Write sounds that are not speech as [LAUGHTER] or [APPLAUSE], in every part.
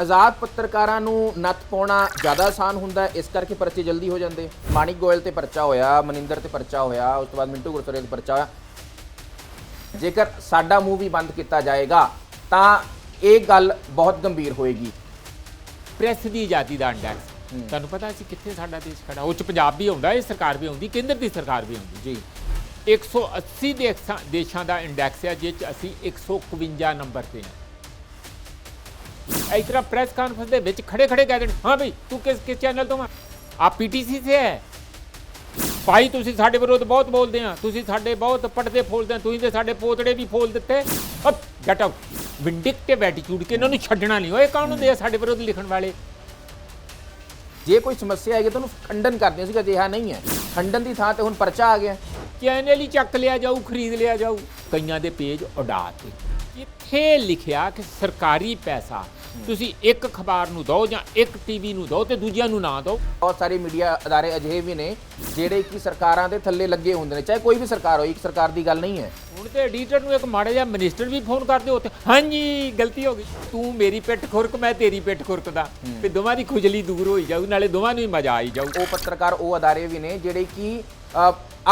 ਆਜ਼ਾਦ ਪੱਤਰਕਾਰਾਂ ਨੂੰ ਨੱਥ ਪਾਉਣਾ ਜ਼ਿਆਦਾ ਆਸਾਨ ਹੁੰਦਾ ਇਸ ਕਰਕੇ ਪਰਚੇ ਜਲਦੀ ਹੋ ਜਾਂਦੇ। ਮਾਨਿਕ ਗੋਇਲ ਤੇ ਪਰਚਾ ਹੋਇਆ ਮਨਿੰਦਰ ਤੇ ਪਰਚਾ ਹੋਇਆ ਉਸ ਤੋਂ ਬਾਅਦ ਮਿੰਟੂ ਗੁਰਸਰੇ ਤੇ ਪਰਚਾ ਹੋਇਆ। ਜੇਕਰ ਸਾਡਾ ਮੂੰਹ ਵੀ ਬੰਦ ਕੀਤਾ ਜਾਏਗਾ ਤਾਂ ਇਹ ਗੱਲ ਬਹੁਤ ਗੰਭੀਰ ਹੋਏਗੀ। ਪ੍ਰੈਸ ਦੀ ਆਜ਼ਾਦੀ ਦਾ ਇੰਡੈਕਸ ਤੁਹਾਨੂੰ ਪਤਾ ਸੀ ਕਿੱਥੇ ਸਾਡਾ ਦੇਸ਼ ਖੜਾ ਉਹ ਚ ਪੰਜਾਬ ਵੀ ਆਉਂਦਾ ਇਹ ਸਰਕਾਰ ਵੀ ਆਉਂਦੀ ਕੇਂਦਰ ਦੀ ਸਰਕਾਰ ਵੀ ਆਉਂਦੀ। ਜੀ। 180 ਦੇਸ਼ਾਂ ਦੇਸ਼ਾਂ ਦਾ ਇੰਡੈਕਸ ਹੈ ਜਿਸ ਅਸੀਂ 151 ਨੰਬਰ ਤੇ ਹਾਂ। ਇਸ ਤਰ੍ਹਾਂ ਪ੍ਰੈਸ ਕਾਨਫਰੰਸ ਦੇ ਵਿੱਚ ਖੜੇ ਖੜੇ ਕਹਿ ਦੇਣ ਹਾਂ ਬਈ ਤੂੰ ਕਿਸ ਕਿਸ ਚੈਨਲ ਤੋਂ ਆ? ਆ ਪੀਟੀਸੀ ਸੇ ਹੈ। ਭਾਈ ਤੁਸੀਂ ਸਾਡੇ ਵਿਰੁੱਧ ਬਹੁਤ ਬੋਲਦੇ ਆ। ਤੁਸੀਂ ਸਾਡੇ ਬਹੁਤ ਪੜਦੇ ਫੋਲਦੇ ਆ। ਤੁਸੀਂ ਤੇ ਸਾਡੇ ਪੋਤੜੇ ਵੀ ਫੋਲ ਦਿੱਤੇ। ਗੈਟ ਆਊਟ ਵਿੰਡਿਕਟਿਵ ਐਟੀਟਿਊਡ ਕਿ ਇਹਨਾਂ ਨੂੰ ਛੱਡਣਾ ਨਹੀਂ। ਓਏ ਹੁੰਦੇ ਆ ਸਾਡੇ ਵਿਰੁੱਧ ਲਿਖਣ ਵਾਲੇ? ਜੇ ਕੋਈ ਸਮੱਸਿਆ ਹੈਗੀ ਤਾਂ ਉਹਨੂੰ ਖੰਡਨ ਕਰਦੇ ਸੀ ਕਿ ਅਜਿਹਾ ਨਹੀਂ ਹੈ। ਖੰਡਨ ਦੀ ਥਾਂ ਤੇ ਹੁਣ ਪਰਚਾ ਆ ਗਿਆ। ਚੈਨਲ ਹੀ ਚੱਕ ਲਿਆ ਜਾਊ ਖਰੀਦ ਲਿਆ ਜਾਊ। ਕਈਆਂ ਦੇ ਪੇਜ ਉਡਾਤੇ ਇੱਥੇ ਲਿਖਿਆ ਕਿ ਸਰਕਾਰੀ ਪੈਸਾ ਤੁਸੀਂ ਇੱਕ ਅਖਬਾਰ ਨੂੰ ਦਿਓ ਜਾਂ ਇੱਕ ਟੀਵੀ ਨੂੰ ਦਿਓ ਤੇ ਦੂਜਿਆਂ ਨੂੰ ਨਾ ਦਿਓ। ਬਹੁਤ ਸਾਰੇ ਮੀਡੀਆ ਅਦਾਰੇ ਅਜਿਹੇ ਵੀ ਨੇ ਜਿਹੜੇ ਕਿ ਸਰਕਾਰਾਂ ਦੇ ਥੱਲੇ ਲੱਗੇ ਹੁੰਦੇ ਨੇ ਚਾਹੇ ਕੋਈ ਵੀ ਸਰਕਾਰ ਹੋਈ ਇੱਕ ਸਰਕਾਰ ਦੀ ਗੱਲ ਨਹੀਂ ਹੈ। ਹੁਣ ਤੇ ਐਡੀਟਰ ਨੂੰ ਇੱਕ ਮਾੜਾ ਜਿਹਾ ਮਿਨਿਸਟਰ ਵੀ ਫੋਨ ਕਰਦੇ ਉੱਥੇ ਹਾਂਜੀ ਗਲਤੀ ਹੋ ਗਈ। ਤੂੰ ਮੇਰੀ ਪਿੱਠ ਖੁਰਕ ਮੈਂ ਤੇਰੀ ਪਿੱਠ ਖੁਰਕਦਾ। ਤੇ ਦੋਵਾਂ ਦੀ ਖੁਜਲੀ ਦੂਰ ਹੋਈ ਜਾਊ ਨਾਲੇ ਦੋਵਾਂ ਨੂੰ ਹੀ ਮਜ਼ਾ ਆਈ ਜਾਊ। ਉਹ ਪੱਤਰਕਾਰ ਉਹ ਅਦਾਰੇ ਵੀ ਨੇ ਜਿਹੜੇ ਕਿ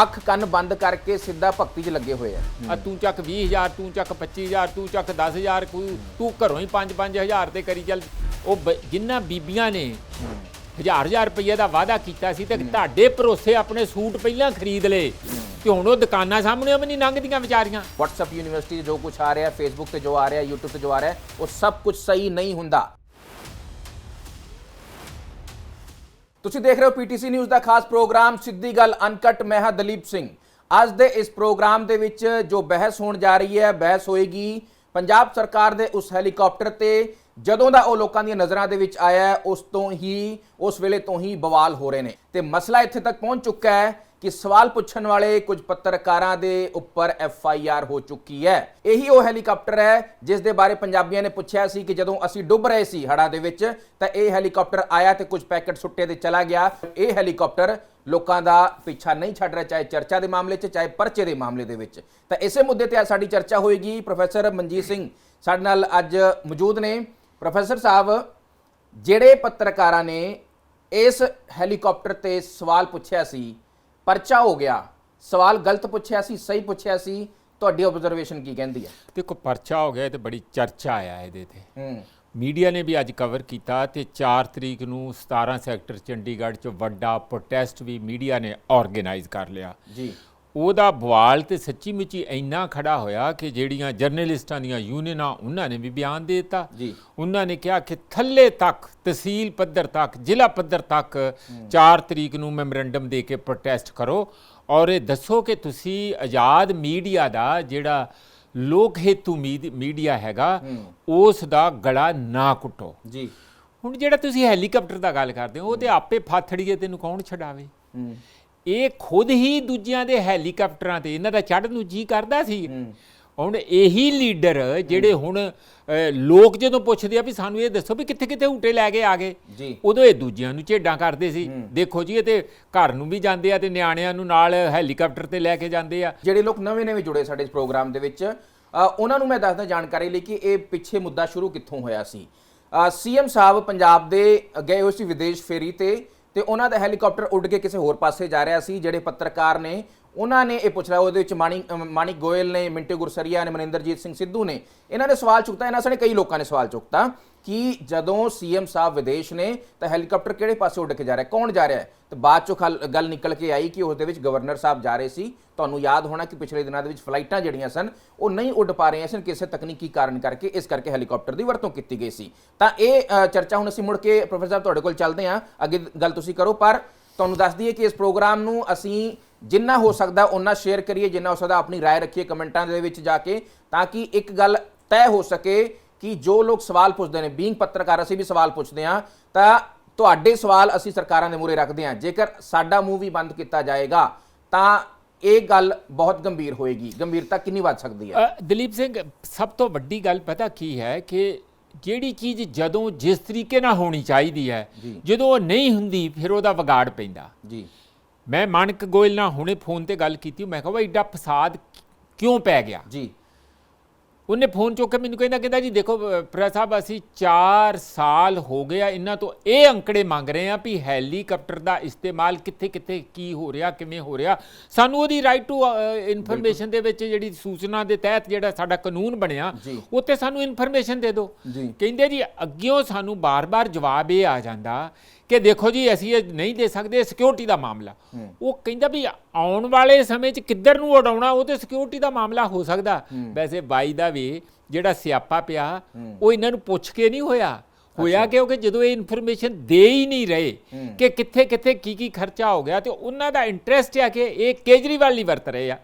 ਅੱਖ ਕੰਨ ਬੰਦ ਕਰਕੇ ਸਿੱਧਾ ਭਗਤੀ 'ਚ ਲੱਗੇ ਹੋਏ ਆ। ਆ ਤੂੰ ਚੱਕ 20000 ਤੂੰ ਚੱਕ 25000 ਤੂੰ ਚੱਕ 10000 ਕੋਈ ਤੂੰ ਘਰੋਂ ਹੀ 5-5000 ਤੇ ਕਰੀ ਚੱਲ। ਉਹ ਬ- ਜਿਨ੍ਹਾਂ ਬੀਬੀਆਂ ਨੇ ਹਜ਼ਾਰ ਹਜ਼ਾਰ ਰੁਪਏ ਦਾ ਵਾਅਦਾ ਕੀਤਾ ਸੀ ਤੇ ਤੁਹਾਡੇ ਭਰੋਸੇ ਆਪਣੇ ਸੂਟ ਪਹਿਲਾਂ ਖਰੀਦ ਲਏ ਤੇ ਹੁਣ ਉਹ ਦੁਕਾਨਾਂ ਸਾਹਮਣੇ ਵੀ ਨਹੀਂ ਲੰਘਦੀਆਂ ਵਿਚਾਰੀਆਂ। WhatsApp ਯੂਨੀਵਰਸਿਟੀ 'ਤੇ ਜੋ ਕੁਝ ਆ ਰਿਹਾ Facebook ਤੇ ਜੋ ਆ ਰਿਹਾ YouTube ਤੇ ਜੋ ਆ ਰਿਹਾ ਉਹ ਸਭ ਕੁਝ ਸਹੀ ਨਹੀਂ ਹੁੰਦਾ। ਤੁਸੀਂ ਦੇਖ ਰਹੇ ਹੋ PTC ਨਿਊਜ਼ ਦਾ ਖਾਸ ਪ੍ਰੋਗਰਾਮ ਸਿੱਧੀ ਗੱਲ ਅਨਕਟ। ਮੈਂ ਹਾਂ ਦਲੀਪ ਸਿੰਘ। ਅੱਜ ਦੇ ਇਸ ਪ੍ਰੋਗਰਾਮ ਦੇ ਵਿੱਚ ਜੋ ਬਹਿਸ ਹੋਣ ਜਾ ਰਹੀ ਹੈ, ਬਹਿਸ ਹੋਏਗੀ ਪੰਜਾਬ ਸਰਕਾਰ ਦੇ ਉਸ ਹੈਲੀਕਾਪਟਰ ਤੇ ਜਦੋਂ ਦਾ ਉਹ ਲੋਕਾਂ ਦੀਆਂ ਨਜ਼ਰਾਂ ਦੇ ਵਿੱਚ ਆਇਆ ਉਸ ਤੋਂ ਹੀ, ਉਸ ਵੇਲੇ ਤੋਂ ਹੀ ਬਵਾਲ ਹੋ ਰਹੇ ਨੇ। ਤੇ ਮਸਲਾ ਇੱਥੇ ਤੱਕ ਪਹੁੰਚ ਚੁੱਕਾ ਹੈ ਕਿ ਸਵਾਲ ਪੁੱਛਣ ਵਾਲੇ ਕੁਝ ਪੱਤਰਕਾਰਾਂ ਦੇ ਉੱਪਰ ਐਫ ਆਈ ਆਰ ਹੋ ਚੁੱਕੀ ਹੈ। ਇਹੀ ਉਹ ਹੈਲੀਕਾਪਟਰ ਹੈ ਜਿਸ ਦੇ ਬਾਰੇ ਪੰਜਾਬੀਆਂ ਨੇ ਪੁੱਛਿਆ ਸੀ ਕਿ ਜਦੋਂ ਅਸੀਂ ਡੁੱਬ ਰਹੇ ਸੀ ਹੜ੍ਹਾਂ ਦੇ ਵਿੱਚ, ਤਾਂ ਇਹ ਹੈਲੀਕਾਪਟਰ ਆਇਆ ਤੇ ਕੁਝ ਪੈਕੇਟ ਸੁੱਟੇ ਤੇ ਚਲਾ ਗਿਆ। ਇਹ ਹੈਲੀਕਾਪਟਰ ਲੋਕਾਂ ਦਾ ਪਿੱਛਾ ਨਹੀਂ ਛੱਡ ਰਿਹਾ, ਚਾਹੇ ਚਰਚਾ ਦੇ ਮਾਮਲੇ 'ਚ, ਚਾਹੇ ਪਰਚੇ ਦੇ ਮਾਮਲੇ ਦੇ ਵਿੱਚ। ਤਾਂ ਇਸੇ ਮੁੱਦੇ ਤੇ ਅੱਜ ਸਾਡੀ ਚਰਚਾ ਹੋਏਗੀ। ਪ੍ਰੋਫੈਸਰ ਮਨਜੀਤ ਸਿੰਘ ਸਾਡੇ ਨਾਲ ਅੱਜ ਮੌਜੂਦ ਨੇ। ਪ੍ਰੋਫੈਸਰ ਸਾਹਿਬ ਜਿਹੜੇ ਪੱਤਰਕਾਰਾਂ ਨੇ ਇਸ ਹੈਲੀਕਾਪਟਰ ਤੇ ਸਵਾਲ ਪੁੱਛਿਆ ਸੀ ਪਰਚਾ ਹੋ ਗਿਆ। ਸਵਾਲ ਗਲਤ ਪੁੱਛਿਆ ਸੀ ਸਹੀ ਪੁੱਛਿਆ ਸੀ ਤੁਹਾਡੀ ਆਬਜ਼ਰਵੇਸ਼ਨ ਕੀ ਕਹਿੰਦੀ ਹੈ? ਦੇਖੋ ਪਰਚਾ ਹੋ ਗਿਆ ਤੇ ਬੜੀ ਚਰਚਾ ਆਇਆ ਇਹਦੇ ਤੇ। ਹੂੰ। ਮੀਡੀਆ ਨੇ ਵੀ ਅੱਜ ਕਵਰ ਕੀਤਾ ਤੇ 4 ਤਰੀਕ ਨੂੰ 17 ਸੈਕਟਰ ਚੰਡੀਗੜ੍ਹ 'ਚ ਵੱਡਾ ਪ੍ਰੋਟੈਸਟ ਵੀ ਮੀਡੀਆ ਨੇ ਆਰਗੇਨਾਈਜ਼ ਕਰ ਲਿਆ। ਜੀ। ਉਹਦਾ ਬਵਾਲ ਤੇ ਸੱਚੀ ਮੁੱਚੀ ਇੰਨਾ ਖੜਾ ਹੋਇਆ ਕਿ ਜਿਹੜੀਆਂ ਜਰਨਲਿਸਟਾਂ ਦੀਆਂ ਯੂਨੀਅਨਾਂ ਉਹਨਾਂ ਨੇ ਵੀ ਬਿਆਨ ਦੇ ਦਿੱਤਾ। ਜੀ। ਉਹਨਾਂ ਨੇ ਕਿਹਾ ਕਿ ਥੱਲੇ ਤੱਕ ਤਹਿਸੀਲ ਪੱਧਰ ਤੱਕ ਜ਼ਿਲ੍ਹਾ ਪੱਧਰ ਤੱਕ 4 ਤਰੀਕ ਨੂੰ ਮੈਮੋਰੈਂਡਮ ਦੇ ਕੇ ਪ੍ਰੋਟੈਸਟ ਕਰੋ ਔਰ ਇਹ ਦੱਸੋ ਕਿ ਤੁਸੀਂ ਆਜ਼ਾਦ ਮੀਡੀਆ ਦਾ ਜਿਹੜਾ ਲੋਕ ਹੇਤੂ ਮੀਡ- ਮੀਡੀਆ ਹੈਗਾ ਉਸ ਦਾ ਗਲਾ ਨਾ ਕੁੱਟੋ। ਜੀ। ਹੁਣ ਜਿਹੜਾ ਤੁਸੀਂ ਹੈਲੀਕਾਪਟਰ ਦਾ ਗੱਲ ਕਰਦੇ ਹੋ ਉਹ ਤੇ ਆਪੇ ਫਾਥੜੀਏ ਤੈਨੂੰ ਕੌਣ ਛਡਾਵੇ? ਇਹ ਖੁਦ ਹੀ ਦੂਜਿਆਂ ਦੇ ਹੈਲੀਕਾਪਟਰਾਂ ਤੇ ਇਹਨਾਂ ਦਾ ਚੜ੍ਹਨ ਨੂੰ ਜੀ ਕਰਦਾ ਸੀ। ਹੁਣ ਇਹੀ ਲੀਡਰ ਜਿਹੜੇ ਹੁਣ ਲੋਕ ਜਦੋਂ ਪੁੱਛਦੇ ਆ ਵੀ ਸਾਨੂੰ ਇਹ ਦੱਸੋ ਵੀ ਕਿੱਥੇ ਕਿੱਥੇ ਊਟੇ ਲੈ ਕੇ ਆ ਗਏ। ਉਦੋਂ ਇਹ ਦੂਜਿਆਂ ਨੂੰ ਝੇਡਾਂ ਕਰਦੇ ਸੀ। ਦੇਖੋ ਜੀ ਇਹ ਤੇ ਘਰ ਨੂੰ ਵੀ ਜਾਂਦੇ ਆ ਤੇ ਨਿਆਣਿਆਂ ਨੂੰ ਨਾਲ ਹੈਲੀਕਾਪਟਰ ਤੇ ਲੈ ਕੇ ਜਾਂਦੇ ਆ। ਜਿਹੜੇ ਲੋਕ ਨਵੇਂ ਨਵੇਂ ਜੁੜੇ ਸਾਡੇ ਇਸ ਪ੍ਰੋਗਰਾਮ ਦੇ ਵਿੱਚ ਉਹਨਾਂ ਨੂੰ ਮੈਂ ਦੱਸਦਾ ਜਾਣਕਾਰੀ ਲਈ ਕਿ ਇਹ ਪਿੱਛੇ ਮੁੱਦਾ ਸ਼ੁਰੂ ਕਿੱਥੋਂ ਹੋਇਆ ਸੀ। ਸੀਐਮ ਸਾਹਿਬ ਪੰਜਾਬ ਦੇ ਗਏ ਹੋਏ ਸੀ ਵਿਦੇਸ਼ ਫੇਰੀ ਤੇ। ਤੇ ਉਹਨਾਂ ਦਾ ਹੈਲੀਕਾਪਟਰ ਉੱਡ ਕੇ ਕਿਸੇ ਹੋਰ ਪਾਸੇ ਜਾ ਰਿਹਾ ਸੀ, ਜਿਹੜੇ ਪੱਤਰਕਾਰ ਨੇ, ਉਹਨਾਂ ਨੇ ਇਹ ਪੁੱਛ ਲਿਆ, ਉਹਦੇ ਵਿੱਚ ਮਾਣੀ ਮਾਣਿਕ ਗੋਇਲ ਨੇ, ਮਿੰਟੇ ਗੁਰਸਰੀਆ ਨੇ, ਮਨਿੰਦਰਜੀਤ ਸਿੰਘ ਸਿੱਧੂ ਨੇ, ਇਹਨਾਂ ਨੇ ਸਵਾਲ ਚੁੱਕਤਾ, ਇਹਨਾਂ ਸਣੇ ਕਈ ਲੋਕਾਂ ਨੇ ਸਵਾਲ ਚੁੱਕਤਾ। ਕਿ ਜਦੋਂ ਸੀਐਮ ਸਾਹਿਬ ਵਿਦੇਸ਼ ਨੇ ਤਾਂ ਹੈਲੀਕਾਪਟਰ ਕਿਹੜੇ ਪਾਸੇ ਉੱਡ ਕੇ ਜਾ ਰਿਹਾ ਕੌਣ ਜਾ ਰਿਹਾ ਹੈ ਤੇ ਬਾਅਦ ਚੋਂ ਖਲ- ਗੱਲ ਨਿਕਲ ਕੇ ਆਈ ਕਿ ਉਸ ਦੇ ਵਿੱਚ ਗਵਰਨਰ ਸਾਹਿਬ ਜਾ ਰਹੇ ਸੀ ਤੁਹਾਨੂੰ ਯਾਦ ਹੋਣਾ ਕਿ ਪਿਛਲੇ ਦਿਨਾਂ ਦੇ ਵਿੱਚ ਫਲਾਈਟਾਂ ਜਿਹੜੀਆਂ ਸਨ ਉਹ ਨਹੀਂ ਉੱਡ ਪਾ ਰਹੀਆਂ ਸਨ ਕਿਸੇ ਤਕਨੀਕੀ ਕਾਰਨ ਕਰਕੇ ਇਸ ਕਰਕੇ ਹੈਲੀਕਾਪਟਰ ਦੀ ਵਰਤੋਂ ਕੀਤੀ ਗਈ ਸੀ ਤਾਂ ਇਹ ਅ, ਚਰਚਾ ਹੁਣ ਅਸੀਂ ਮੁੜ ਕੇ ਪ੍ਰੋਫੈਸਰ ਸਾਹਿਬ ਤੁਹਾਡੇ ਕੋਲ ਚੱਲਦੇ ਹਾਂ ਅੱਗੇ ਗੱਲ ਤੁਸੀਂ ਕਰੋ ਪਰ ਤੁਹਾਨੂੰ ਦੱਸ ਦਈਏ ਕਿ ਇਸ ਪ੍ਰੋਗਰਾਮ ਨੂੰ ਅਸੀਂ ਜਿੰਨਾ ਹੋ ਸਕਦਾ ਉਹਨਾਂ ਸ਼ੇਅਰ ਕਰੀਏ ਜਿੰਨਾ ਹੋ ਸਕਦਾ ਆਪਣੀ رائے ਰੱਖੀਏ ਕਮੈਂਟਾਂ ਦੇ ਵਿੱਚ ਜਾ ਕੇ ਤਾਂ ਕਿ ਇੱਕ ਗੱਲ ਤੈਅ ਹੋ ਸਕੇ ਕਿ ਜੋ ਲੋਕ ਸਵਾਲ ਪੁੱਛਦੇ ਨੇ ਬੀਇੰਗ ਪੱਤਰਕਾਰ ਅਸੀਂ ਵੀ ਸਵਾਲ ਪੁੱਛਦੇ ਹਾਂ ਤਾਂ ਤੁਹਾਡੇ ਸਵਾਲ ਅਸੀਂ ਸਰਕਾਰਾਂ ਦੇ ਮੂਹਰੇ ਰੱਖਦੇ ਹਾਂ। ਜੇਕਰ ਸਾਡਾ ਮੂੰਹ ਵੀ ਬੰਦ ਕੀਤਾ ਜਾਏਗਾ ਤਾਂ ਇਹ ਗੱਲ ਬਹੁਤ ਗੰਭੀਰ ਹੋਏਗੀ। ਗੰਭੀਰਤਾ ਕਿੰਨੀ ਵੱਧ ਸਕਦੀ ਹੈ? ਦਲੀਪ ਸਿੰਘ ਸਭ ਤੋਂ ਵੱਡੀ ਗੱਲ ਪਤਾ ਕੀ ਹੈ ਕਿ ਜਿਹੜੀ ਚੀਜ਼ ਜਦੋਂ ਜਿਸ ਤਰੀਕੇ ਨਾਲ ਹੋਣੀ ਚਾਹੀਦੀ ਹੈ ਜਦੋਂ ਉਹ ਨਹੀਂ ਹੁੰਦੀ ਫਿਰ ਉਹਦਾ ਵਿਗਾੜ ਪੈਂਦਾ। ਜੀ। ਮੈਂ ਮਾਨਕ ਗੋਇਲ ਨਾਲ ਹੁਣੇ ਫੋਨ ਤੇ ਗੱਲ ਕੀਤੀ ਮੈਂ ਕਿਹਾ ਵਾ ਐਡਾ ਫਸਾਦ ਕਿਉਂ ਪੈ ਗਿਆ? ਜੀ। ਉਹਨੇ ਫੋਨ ਚੁੱਕ ਕੇ ਮੈਨੂੰ ਕਹਿੰਦਾ ਕਹਿੰਦਾ ਜੀ ਦੇਖੋ ਪ੍ਰੈਸ ਸਾਹਿਬ ਅਸੀਂ 4 ਸਾਲ ਹੋ ਗਿਆ ਇਹਨਾਂ ਤੋਂ ਇਹ ਅੰਕੜੇ ਮੰਗ ਰਹੇ ਆ ਵੀ ਹੈਲੀਕਾਪਟਰ ਦਾ ਇਸਤੇਮਾਲ ਕਿੱਥੇ ਕਿੱਥੇ ਕੀ ਹੋ ਰਿਹਾ ਕਿਵੇਂ ਹੋ ਰਿਹਾ ਸਾਨੂੰ ਉਹਦੀ ਰਾਈਟ ਟੂ ਇਨਫੋਰਮੇਸ਼ਨ ਦੇ ਵਿੱਚ ਜਿਹੜੀ ਸੂਚਨਾ ਦੇ ਤਹਿਤ ਜਿਹੜਾ ਸਾਡਾ ਕਾਨੂੰਨ ਬਣਿਆ। ਉੱਤੇ ਸਾਨੂੰ ਇਨਫੋਰਮੇਸ਼ਨ ਦੇ ਦਿਓ। ਕਹਿੰਦੇ ਜੀ ਅੱਗਿਓਂ ਸਾਨੂੰ ਬਾਰ-ਬਾਰ ਜਵਾਬ ਇਹ ਆ ਜਾਂਦਾ ਕਿ ਦੇਖੋ ਜੀ ਅਸੀਂ ਇਹ ਨਹੀਂ ਦੇ ਸਕਦੇ ਸਿਕਿਉਰਿਟੀ ਦਾ ਮਾਮਲਾ। ਉਹ ਕਹਿੰਦਾ ਵੀ ਆਉਣ ਵਾਲੇ ਸਮੇਂ 'ਚ ਕਿੱਧਰ ਨੂੰ ਉਡਾਉਣਾ ਉਹ ਤੇ ਸਿਕਿਉਰਿਟੀ ਦਾ ਮਾਮਲਾ ਹੋ ਸਕਦਾ। ਵੈਸੇ ਬਾਈ ਦਾ ਵੀ ਜਿਹੜਾ ਸਿਆਪਾ ਪਿਆ ਉਹ ਇਹਨਾਂ ਨੂੰ ਪੁੱਛ ਕੇ ਨਹੀਂ ਹੋਇਆ। ਹੋਇਆ ਕਿਉਂਕਿ ਜਦੋਂ ਇਹ ਇਨਫੋਰਮੇਸ਼ਨ ਦੇ ਹੀ ਨਹੀਂ ਰਹੇ ਕਿ ਕਿੱਥੇ ਕਿੱਥੇ ਕੀ ਕੀ ਖਰਚਾ ਹੋ ਗਿਆ ਤੇ ਉਹਨਾਂ ਦਾ ਇੰਟਰਸਟ ਆ ਕਿ ਇਹ ਕੇਜਰੀਵਾਲ ਨਹੀਂ ਵਰਤ ਰਹੇ ਆ।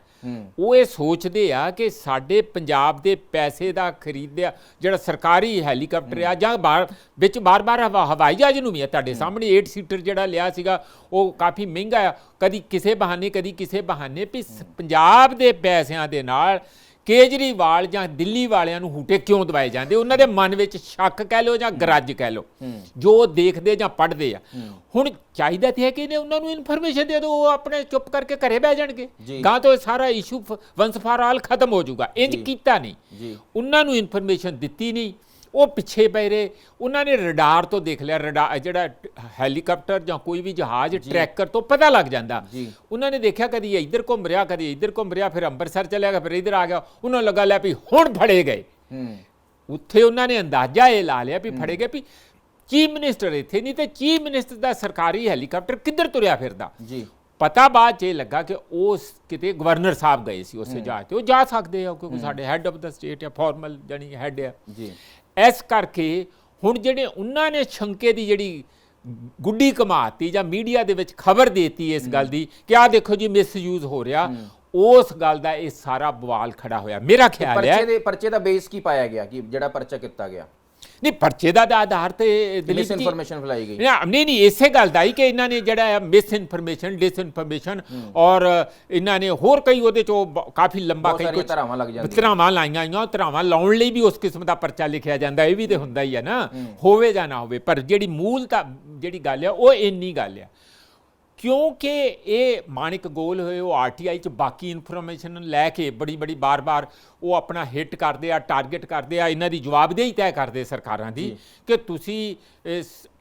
ਉਹ ਇਹ ਸੋਚਦੇ ਆ ਕਿ ਸਾਡੇ ਪੰਜਾਬ ਦੇ ਪੈਸੇ ਦਾ ਖਰੀਦਿਆ ਜਿਹੜਾ ਸਰਕਾਰੀ ਹੈਲੀਕਾਪਟਰ ਆ ਜਾਂ ਬਾਹਰ ਵਿੱਚ ਬਾਰ-ਬਾਰ ਹਵਾ- ਹਵਾਈ ਜਹਾਜ਼ ਨੂੰ ਵੀ ਆ ਤੁਹਾਡੇ ਸਾਹਮਣੇ 8 ਸੀਟਰ ਜਿਹੜਾ ਲਿਆ ਸੀਗਾ ਉਹ ਕਾਫੀ ਮਹਿੰਗਾ ਆ। ਕਦੀ ਕਿਸੇ ਬਹਾਨੇ ਕਦੀ ਕਿਸੇ ਬਹਾਨੇ ਵੀ ਪੰਜਾਬ ਦੇ ਪੈਸਿਆਂ ਦੇ ਨਾਲ ਕੇਜਰੀਵਾਲ ਜਾਂ ਦਿੱਲੀ ਵਾਲਿਆਂ ਨੂੰ ਹੂਟੇ ਕਿਉਂ ਦਵਾਏ ਜਾਂਦੇ? ਉਹਨਾਂ ਦੇ ਮਨ ਵਿੱਚ ਸ਼ੱਕ ਕਹਿ ਲਓ ਜਾਂ ਗਰਜ ਕਹਿ ਲਓ। ਜੋ ਉਹ ਦੇਖਦੇ ਜਾਂ ਪੜ੍ਹਦੇ ਆ। ਹੁਣ ਚਾਹੀਦਾ ਤੇ ਹੈ ਕਿ ਇਹਨੇ ਉਹਨਾਂ ਨੂੰ ਇਨਫੋਰਮੇਸ਼ਨ ਦੇ ਦਿਓ ਉਹ ਆਪਣੇ ਚੁੱਪ ਕਰਕੇ ਘਰੇ ਬਹਿ ਜਾਣਗੇ। ਗਾਂ ਤੋਂ ਇਹ ਸਾਰਾ ਇਸ਼ੂ ਵੰਸ ਫਾਰ ਆਲ ਖਤਮ ਹੋ ਜਾਊਗਾ। ਇੰਜ। ਕੀਤਾ ਨਹੀਂ। ਉਹਨਾਂ ਨੂੰ ਇਨਫੋਰਮੇਸ਼ਨ ਦਿੱਤੀ ਨਹੀਂ। ਉਹ ਪਿੱਛੇ ਪੈ ਰਹੇ। ਉਹਨਾਂ ਨੇ ਰਡਾਰ ਤੋਂ ਦੇਖ ਲਿਆ ਰਡਾਰ ਜਿਹੜਾ ਹੈਲੀਕਾਪਟਰ ਜਾਂ ਕੋਈ ਵੀ ਜਹਾਜ਼ ਟਰੈਕਰ ਤੋਂ ਪਤਾ ਲੱਗ ਜਾਂਦਾ। ਜੀ। ਉਹਨਾਂ ਨੇ ਦੇਖਿਆ ਕਦੀ ਇੱਧਰ ਘੁੰਮ ਰਿਹਾ ਕਦੀ ਇੱਧਰ ਘੁੰਮ ਰਿਹਾ ਫਿਰ ਅੰਮ੍ਰਿਤਸਰ ਚਲਿਆ ਗਿਆ ਫਿਰ ਇੱਧਰ ਆ ਗਿਆ। ਉਹਨਾਂ ਨੂੰ ਲੱਗਾ ਲੈ ਵੀ ਹੁਣ ਫੜੇ ਗਏ। ਉੱਥੇ ਉਹਨਾਂ ਨੇ ਅੰਦਾਜ਼ਾ ਇਹ ਲਾ ਲਿਆ ਵੀ ਫੜੇ ਗਏ ਵੀ ਚੀਫ ਮਿਨਿਸਟਰ ਇੱਥੇ ਨਹੀਂ ਤੇ ਚੀਫ ਮਿਨਿਸਟਰ ਦਾ ਸਰਕਾਰੀ ਹੈਲੀਕਾਪਟਰ ਕਿੱਧਰ ਤੁਰਿਆ ਫਿਰਦਾ। ਜੀ। ਪਤਾ ਬਾਅਦ ਚ ਇਹ ਲੱਗਾ ਕਿ ਉਸ ਕਿਤੇ ਗਵਰਨਰ ਸਾਹਿਬ ਗਏ ਸੀ ਉਸੇ ਜਹਾਜ਼ ਤੇ। ਉਹ ਜਾ ਸਕਦੇ ਆ ਕਿਉਂਕਿ ਸਾਡੇ ਹੈੱਡ ਆਫ ਦਾ ਸਟੇਟ ਆ ਫਾਰਮਲ ਜਾਨੀ ਹੈੱਡ ਆ। ਜੀ। ਇਸ ਕਰਕੇ ਹੁਣ ਜਿਹੜੇ ਉਹਨਾਂ ਨੇ ਸ਼ੰਕੇ ਦੀ ਜਿਹੜੀ ਗੁੱਡੀ ਕਮਾਤੀ ਜਾਂ ਮੀਡੀਆ ਦੇ ਵਿੱਚ ਖਬਰ ਦੇਤੀ ਇਸ ਗੱਲ ਦੀ ਕਿ ਆਹ ਦੇਖੋ ਜੀ ਮਿਸਯੂਜ਼ ਹੋ ਰਿਹਾ ਉਸ ਗੱਲ ਦਾ ਇਹ ਸਾਰਾ ਬਵਾਲ ਖੜਾ ਹੋਇਆ। ਮੇਰਾ ਖਿਆਲ ਹੈ ਪਰਚੇ ਦੇ ਪਰਚੇ ਦਾ ਬੇਸ ਕੀ ਪਾਇਆ ਗਿਆ ਕਿ ਜਿਹੜਾ ਪਰਚਾ ਕੀਤਾ ਗਿਆ? ਨਹੀਂ ਪਰਚੇ ਦਾ ਆਧਾਰ ਤੇ ਮਿਸ ਇਨਫੋਰਮੇਸ਼ਨ ਫੈਲਾਈ ਗਈ। ਨਹੀਂ ਨਹੀਂ ਇਸੇ ਗੱਲ ਦਾ ਹੀ ਕਿ ਇਹਨਾਂ ਨੇ ਜਿਹੜਾ ਮਿਸ ਇਨਫੋਰਮੇਸ਼ਨ ਡਿਸ ਇਨਫੋਰਮੇਸ਼ਨ ਔਰ ਇਹਨਾਂ ਨੇ ਹੋਰ ਕਈ ਉਹਦੇ ਚੋਂ ਕਾਫੀ ਲੰਬਾ ਕਈ ਕੁਝ ਧਾਰਾਵਾਂ ਲੱਗ ਜਾਂਦੀਆਂ। ਧਰਾਵਾਂ ਲਾਈਆਂ ਆਈਆਂ ਧਰਾਵਾਂ ਲਾਉਣ ਲਈ ਵੀ ਉਸ ਕਿਸਮ ਦਾ ਪਰਚਾ ਲਿਖਿਆ ਜਾਂਦਾ ਇਹ ਵੀ ਤੇ ਹੁੰਦਾ ਹੀ ਹੈ ਨਾ। ਹੋਵੇ ਜਾਂ ਨਾ ਹੋਵੇ ਪਰ ਜਿਹੜੀ ਮੂਲ ਤਾਂ ਜਿਹੜੀ ਗੱਲ ਆ ਉਹ ਇੰਨੀ ਗੱਲ ਆ ਕਿਉਂਕਿ ਇਹ ਮਾਨਿਕ ਗੋਲ ਹੋਏ ਉਹ ਆਰਟੀਆਈ ਚ ਬਾਕੀ ਇਨਫੋਰਮੇਸ਼ਨ ਲੈ ਕੇ ਬੜੀ ਬੜੀ ਬਾਰ-ਬਾਰ ਉਹ ਆਪਣਾ ਹਿੱਟ ਕਰਦੇ ਆ ਟਾਰਗੇਟ ਕਰਦੇ ਆ ਇਹਨਾਂ ਦੀ ਜਵਾਬਦੇਹੀ ਤੈਅ ਕਰਦੇ ਸਰਕਾਰਾਂ ਦੀ ਕਿ ਤੁਸੀਂ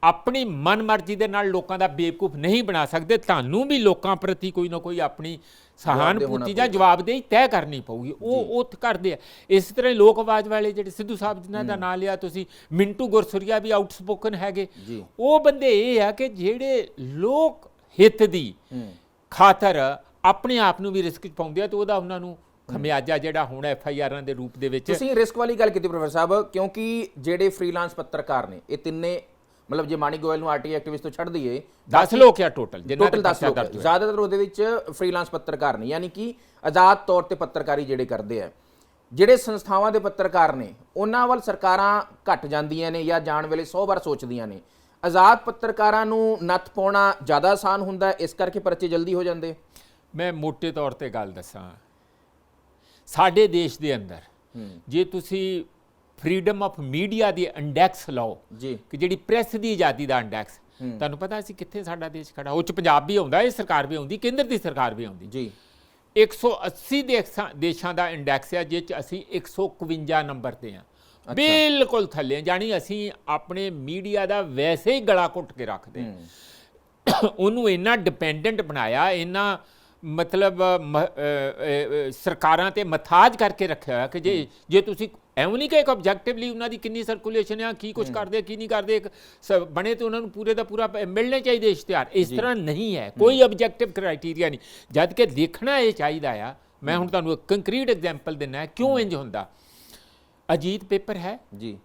ਆਪਣੀ ਮਨਮਰਜ਼ੀ ਦੇ ਨਾਲ ਲੋਕਾਂ ਦਾ ਬੇਵਕੂਫ ਨਹੀਂ ਬਣਾ ਸਕਦੇ ਤੁਹਾਨੂੰ ਵੀ ਲੋਕਾਂ ਪ੍ਰਤੀ ਕੋਈ ਨਾ ਕੋਈ ਆਪਣੀ ਸਹਾਨੁਭੂਤੀ ਜਾਂ ਜਵਾਬਦੇਹੀ ਤੈਅ ਕਰਨੀ ਪਊਗੀ ਉਹ ਤ- ਕਰਦੇ ਆ ਇਸ ਤਰ੍ਹਾਂ ਲੋਕ ਆਵਾਜ਼ ਵਾਲੇ ਜਿਹੜੇ ਸਿੱਧੂ ਸਾਹਿਬ ਜਿਨ੍ਹਾਂ ਦਾ ਨਾਂ ਲਿਆ ਤੁਸੀਂ ਮਿੰਟੂ ਗੁਰਸੁਰੀਆ ਵੀ ਆਊਟਸਪੋਕਨ ਹੈਗੇ। ਉਹ ਬੰਦੇ ਇਹ ਆ ਕਿ ਜਿਹੜੇ ਲੋਕ ਹਿੱਤ ਦੀ ਖਾਤਰ ਆਪਣੇ ਆਪ ਨੂੰ ਵੀ ਰਿਸਕ 'ਚ ਪਾਉਂਦੇ ਆ ਤੇ ਉਹਦਾ ਉਹਨਾਂ ਨੂੰ ਖਮਿਆਜਾ ਜਿਹੜਾ ਹੁਣ ਐਫ ਆਈ ਆਰਾਂ ਦੇ ਰੂਪ ਦੇ ਵਿੱਚ ਤੁਸੀਂ ਰਿਸਕ ਵਾਲੀ ਗੱਲ ਕੀਤੀ ਪ੍ਰੋਫੈਸਰ ਸਾਹਿਬ ਕਿਉਂਕਿ ਜਿਹੜੇ ਫ੍ਰੀਲਾਂਸ ਪੱਤਰਕਾਰ ਨੇ ਇਹ ਤਿੰਨੇ ਮਤਲਬ ਜੇ ਮਾਨੀ ਗੋਇਲ ਨੂੰ ਆਰਟੀ ਐਕਟਿਵਿਸਟ ਤੋਂ ਛੱਡ ਦਈਏ 10 ਲੋਕ ਆ ਟੋਟਲ ਟੋਟਲ ਦੇ 10 ਪਰਚਾ ਲੋਕ ਜ਼ਿਆਦਾਤਰ ਉਹਦੇ ਵਿੱਚ ਫ੍ਰੀਲਾਂਸ ਪੱਤਰਕਾਰ ਨੇ ਯਾਨੀ ਕਿ ਆਜ਼ਾਦ ਤੌਰ ਤੇ ਪੱਤਰਕਾਰੀ ਜਿਹੜੇ ਕਰਦੇ ਆ। ਜਿਹੜੇ ਸੰਸਥਾਵਾਂ ਦੇ ਪੱਤਰਕਾਰ ਨੇ ਉਹਨਾਂ ਵੱਲ ਸਰਕਾਰਾਂ ਘਟ ਜਾਂਦੀਆਂ ਨੇ ਜਾਂ ਜਾਣ ਵੇਲੇ 100 ਵਾਰ ਸੋਚਦੀਆਂ ਨੇ। ਆਜ਼ਾਦ ਪੱਤਰਕਾਰਾਂ ਨੂੰ ਨੱਥ ਪਾਉਣਾ ਜ਼ਿਆਦਾ ਆਸਾਨ ਹੁੰਦਾ ਇਸ ਕਰਕੇ ਪਰਚੇ ਜਲਦੀ ਹੋ ਜਾਂਦੇ। ਮੈਂ ਮੋٹے ਤੌਰ ਤੇ ਗੱਲ ਦੱਸਾਂ। ਸਾਡੇ ਦੇਸ਼ ਦੇ ਅੰਦਰ ਜੇ ਤੁਸੀਂ ਫਰੀडम ਆਫ ਮੀਡੀਆ ਦੀ ਇੰਡੈਕਸ ਲਓ ਜੀ। ਕਿ ਜਿਹੜੀ ਪ੍ਰੈਸ ਦੀ ਆਜ਼ਾਦੀ ਦਾ ਇੰਡੈਕਸ ਤੁਹਾਨੂੰ ਪਤਾ ਸੀ ਕਿੱਥੇ ਸਾਡਾ ਦੇਸ਼ ਖੜਾ? ਉਹ ਚ ਪੰਜਾਬ ਵੀ ਆਉਂਦਾ ਇਹ ਸਰਕਾਰ ਵੀ ਆਉਂਦੀ ਕੇਂਦਰ ਦੀ ਸਰਕਾਰ ਵੀ ਆਉਂਦੀ। ਜੀ। 180 ਦੇਸ਼ਾਂ ਦਾ ਇੰਡੈਕਸ ਹੈ ਜਿਸ ਚ ਅਸੀਂ 151 ਨੰਬਰ ਤੇ ਆ। ਬਿਲਕੁਲ ਥੱਲੇ। ਜਾਣੀ ਅਸੀਂ ਆਪਣੇ ਮੀਡੀਆ ਦਾ ਵੈਸੇ ਹੀ ਗਲਾ ਘੁੱਟ ਕੇ ਰੱਖਦੇ। ਉਹਨੂੰ ਇੰਨਾ ਡਿਪੈਂਡੈਂਟ ਬਣਾਇਆ ਇੰਨਾ ਮਤਲਬ ਸਰਕਾਰਾਂ ਤੇ ਮਥਾਜ ਕਰਕੇ ਰੱਖਿਆ ਹੋਇਆ ਕਿ ਜੇ ਜੇ ਤੁਸੀਂ ਐਵੇਂ ਨਹੀਂ ਕਿ ਇੱਕ ਆਬਜੈਕਟਿਵਲੀ ਉਹਨਾਂ ਦੀ ਕਿੰਨੀ ਸਰਕੂਲੇਸ਼ਨ ਆ ਕੀ ਕੁਝ ਕਰਦੇ ਕੀ ਨਹੀਂ ਕਰਦੇ ਇੱਕ ਬਣੇ ਤੇ ਉਹਨਾਂ ਨੂੰ ਪੂਰੇ ਦਾ ਪੂਰਾ ਮਿਲਣੇ ਚਾਹੀਦੇ ਇਸ਼ਤਿਹਾਰ। ਇਸ ਤਰ੍ਹਾਂ ਨਹੀਂ ਹੈ ਕੋਈ ਆਬਜੈਕਟਿਵ ਕ੍ਰਾਈਟੇਰੀਆ ਨਹੀਂ। ਜਦ ਕਿ ਦੇਖਣਾ ਇਹ ਚਾਹੀਦਾ ਆ ਮੈਂ ਹੁਣ ਤੁਹਾਨੂੰ ਇੱਕ ਕੰਕਰੀਟ ਐਗਜ਼ਾਮਪਲ ਦਿੰਨਾ ਕਿਉਂ ਇੰਜ ਹੁੰਦਾ? ਅਜੀਤ ਪੇਪਰ ਹੈ। ਜੀ।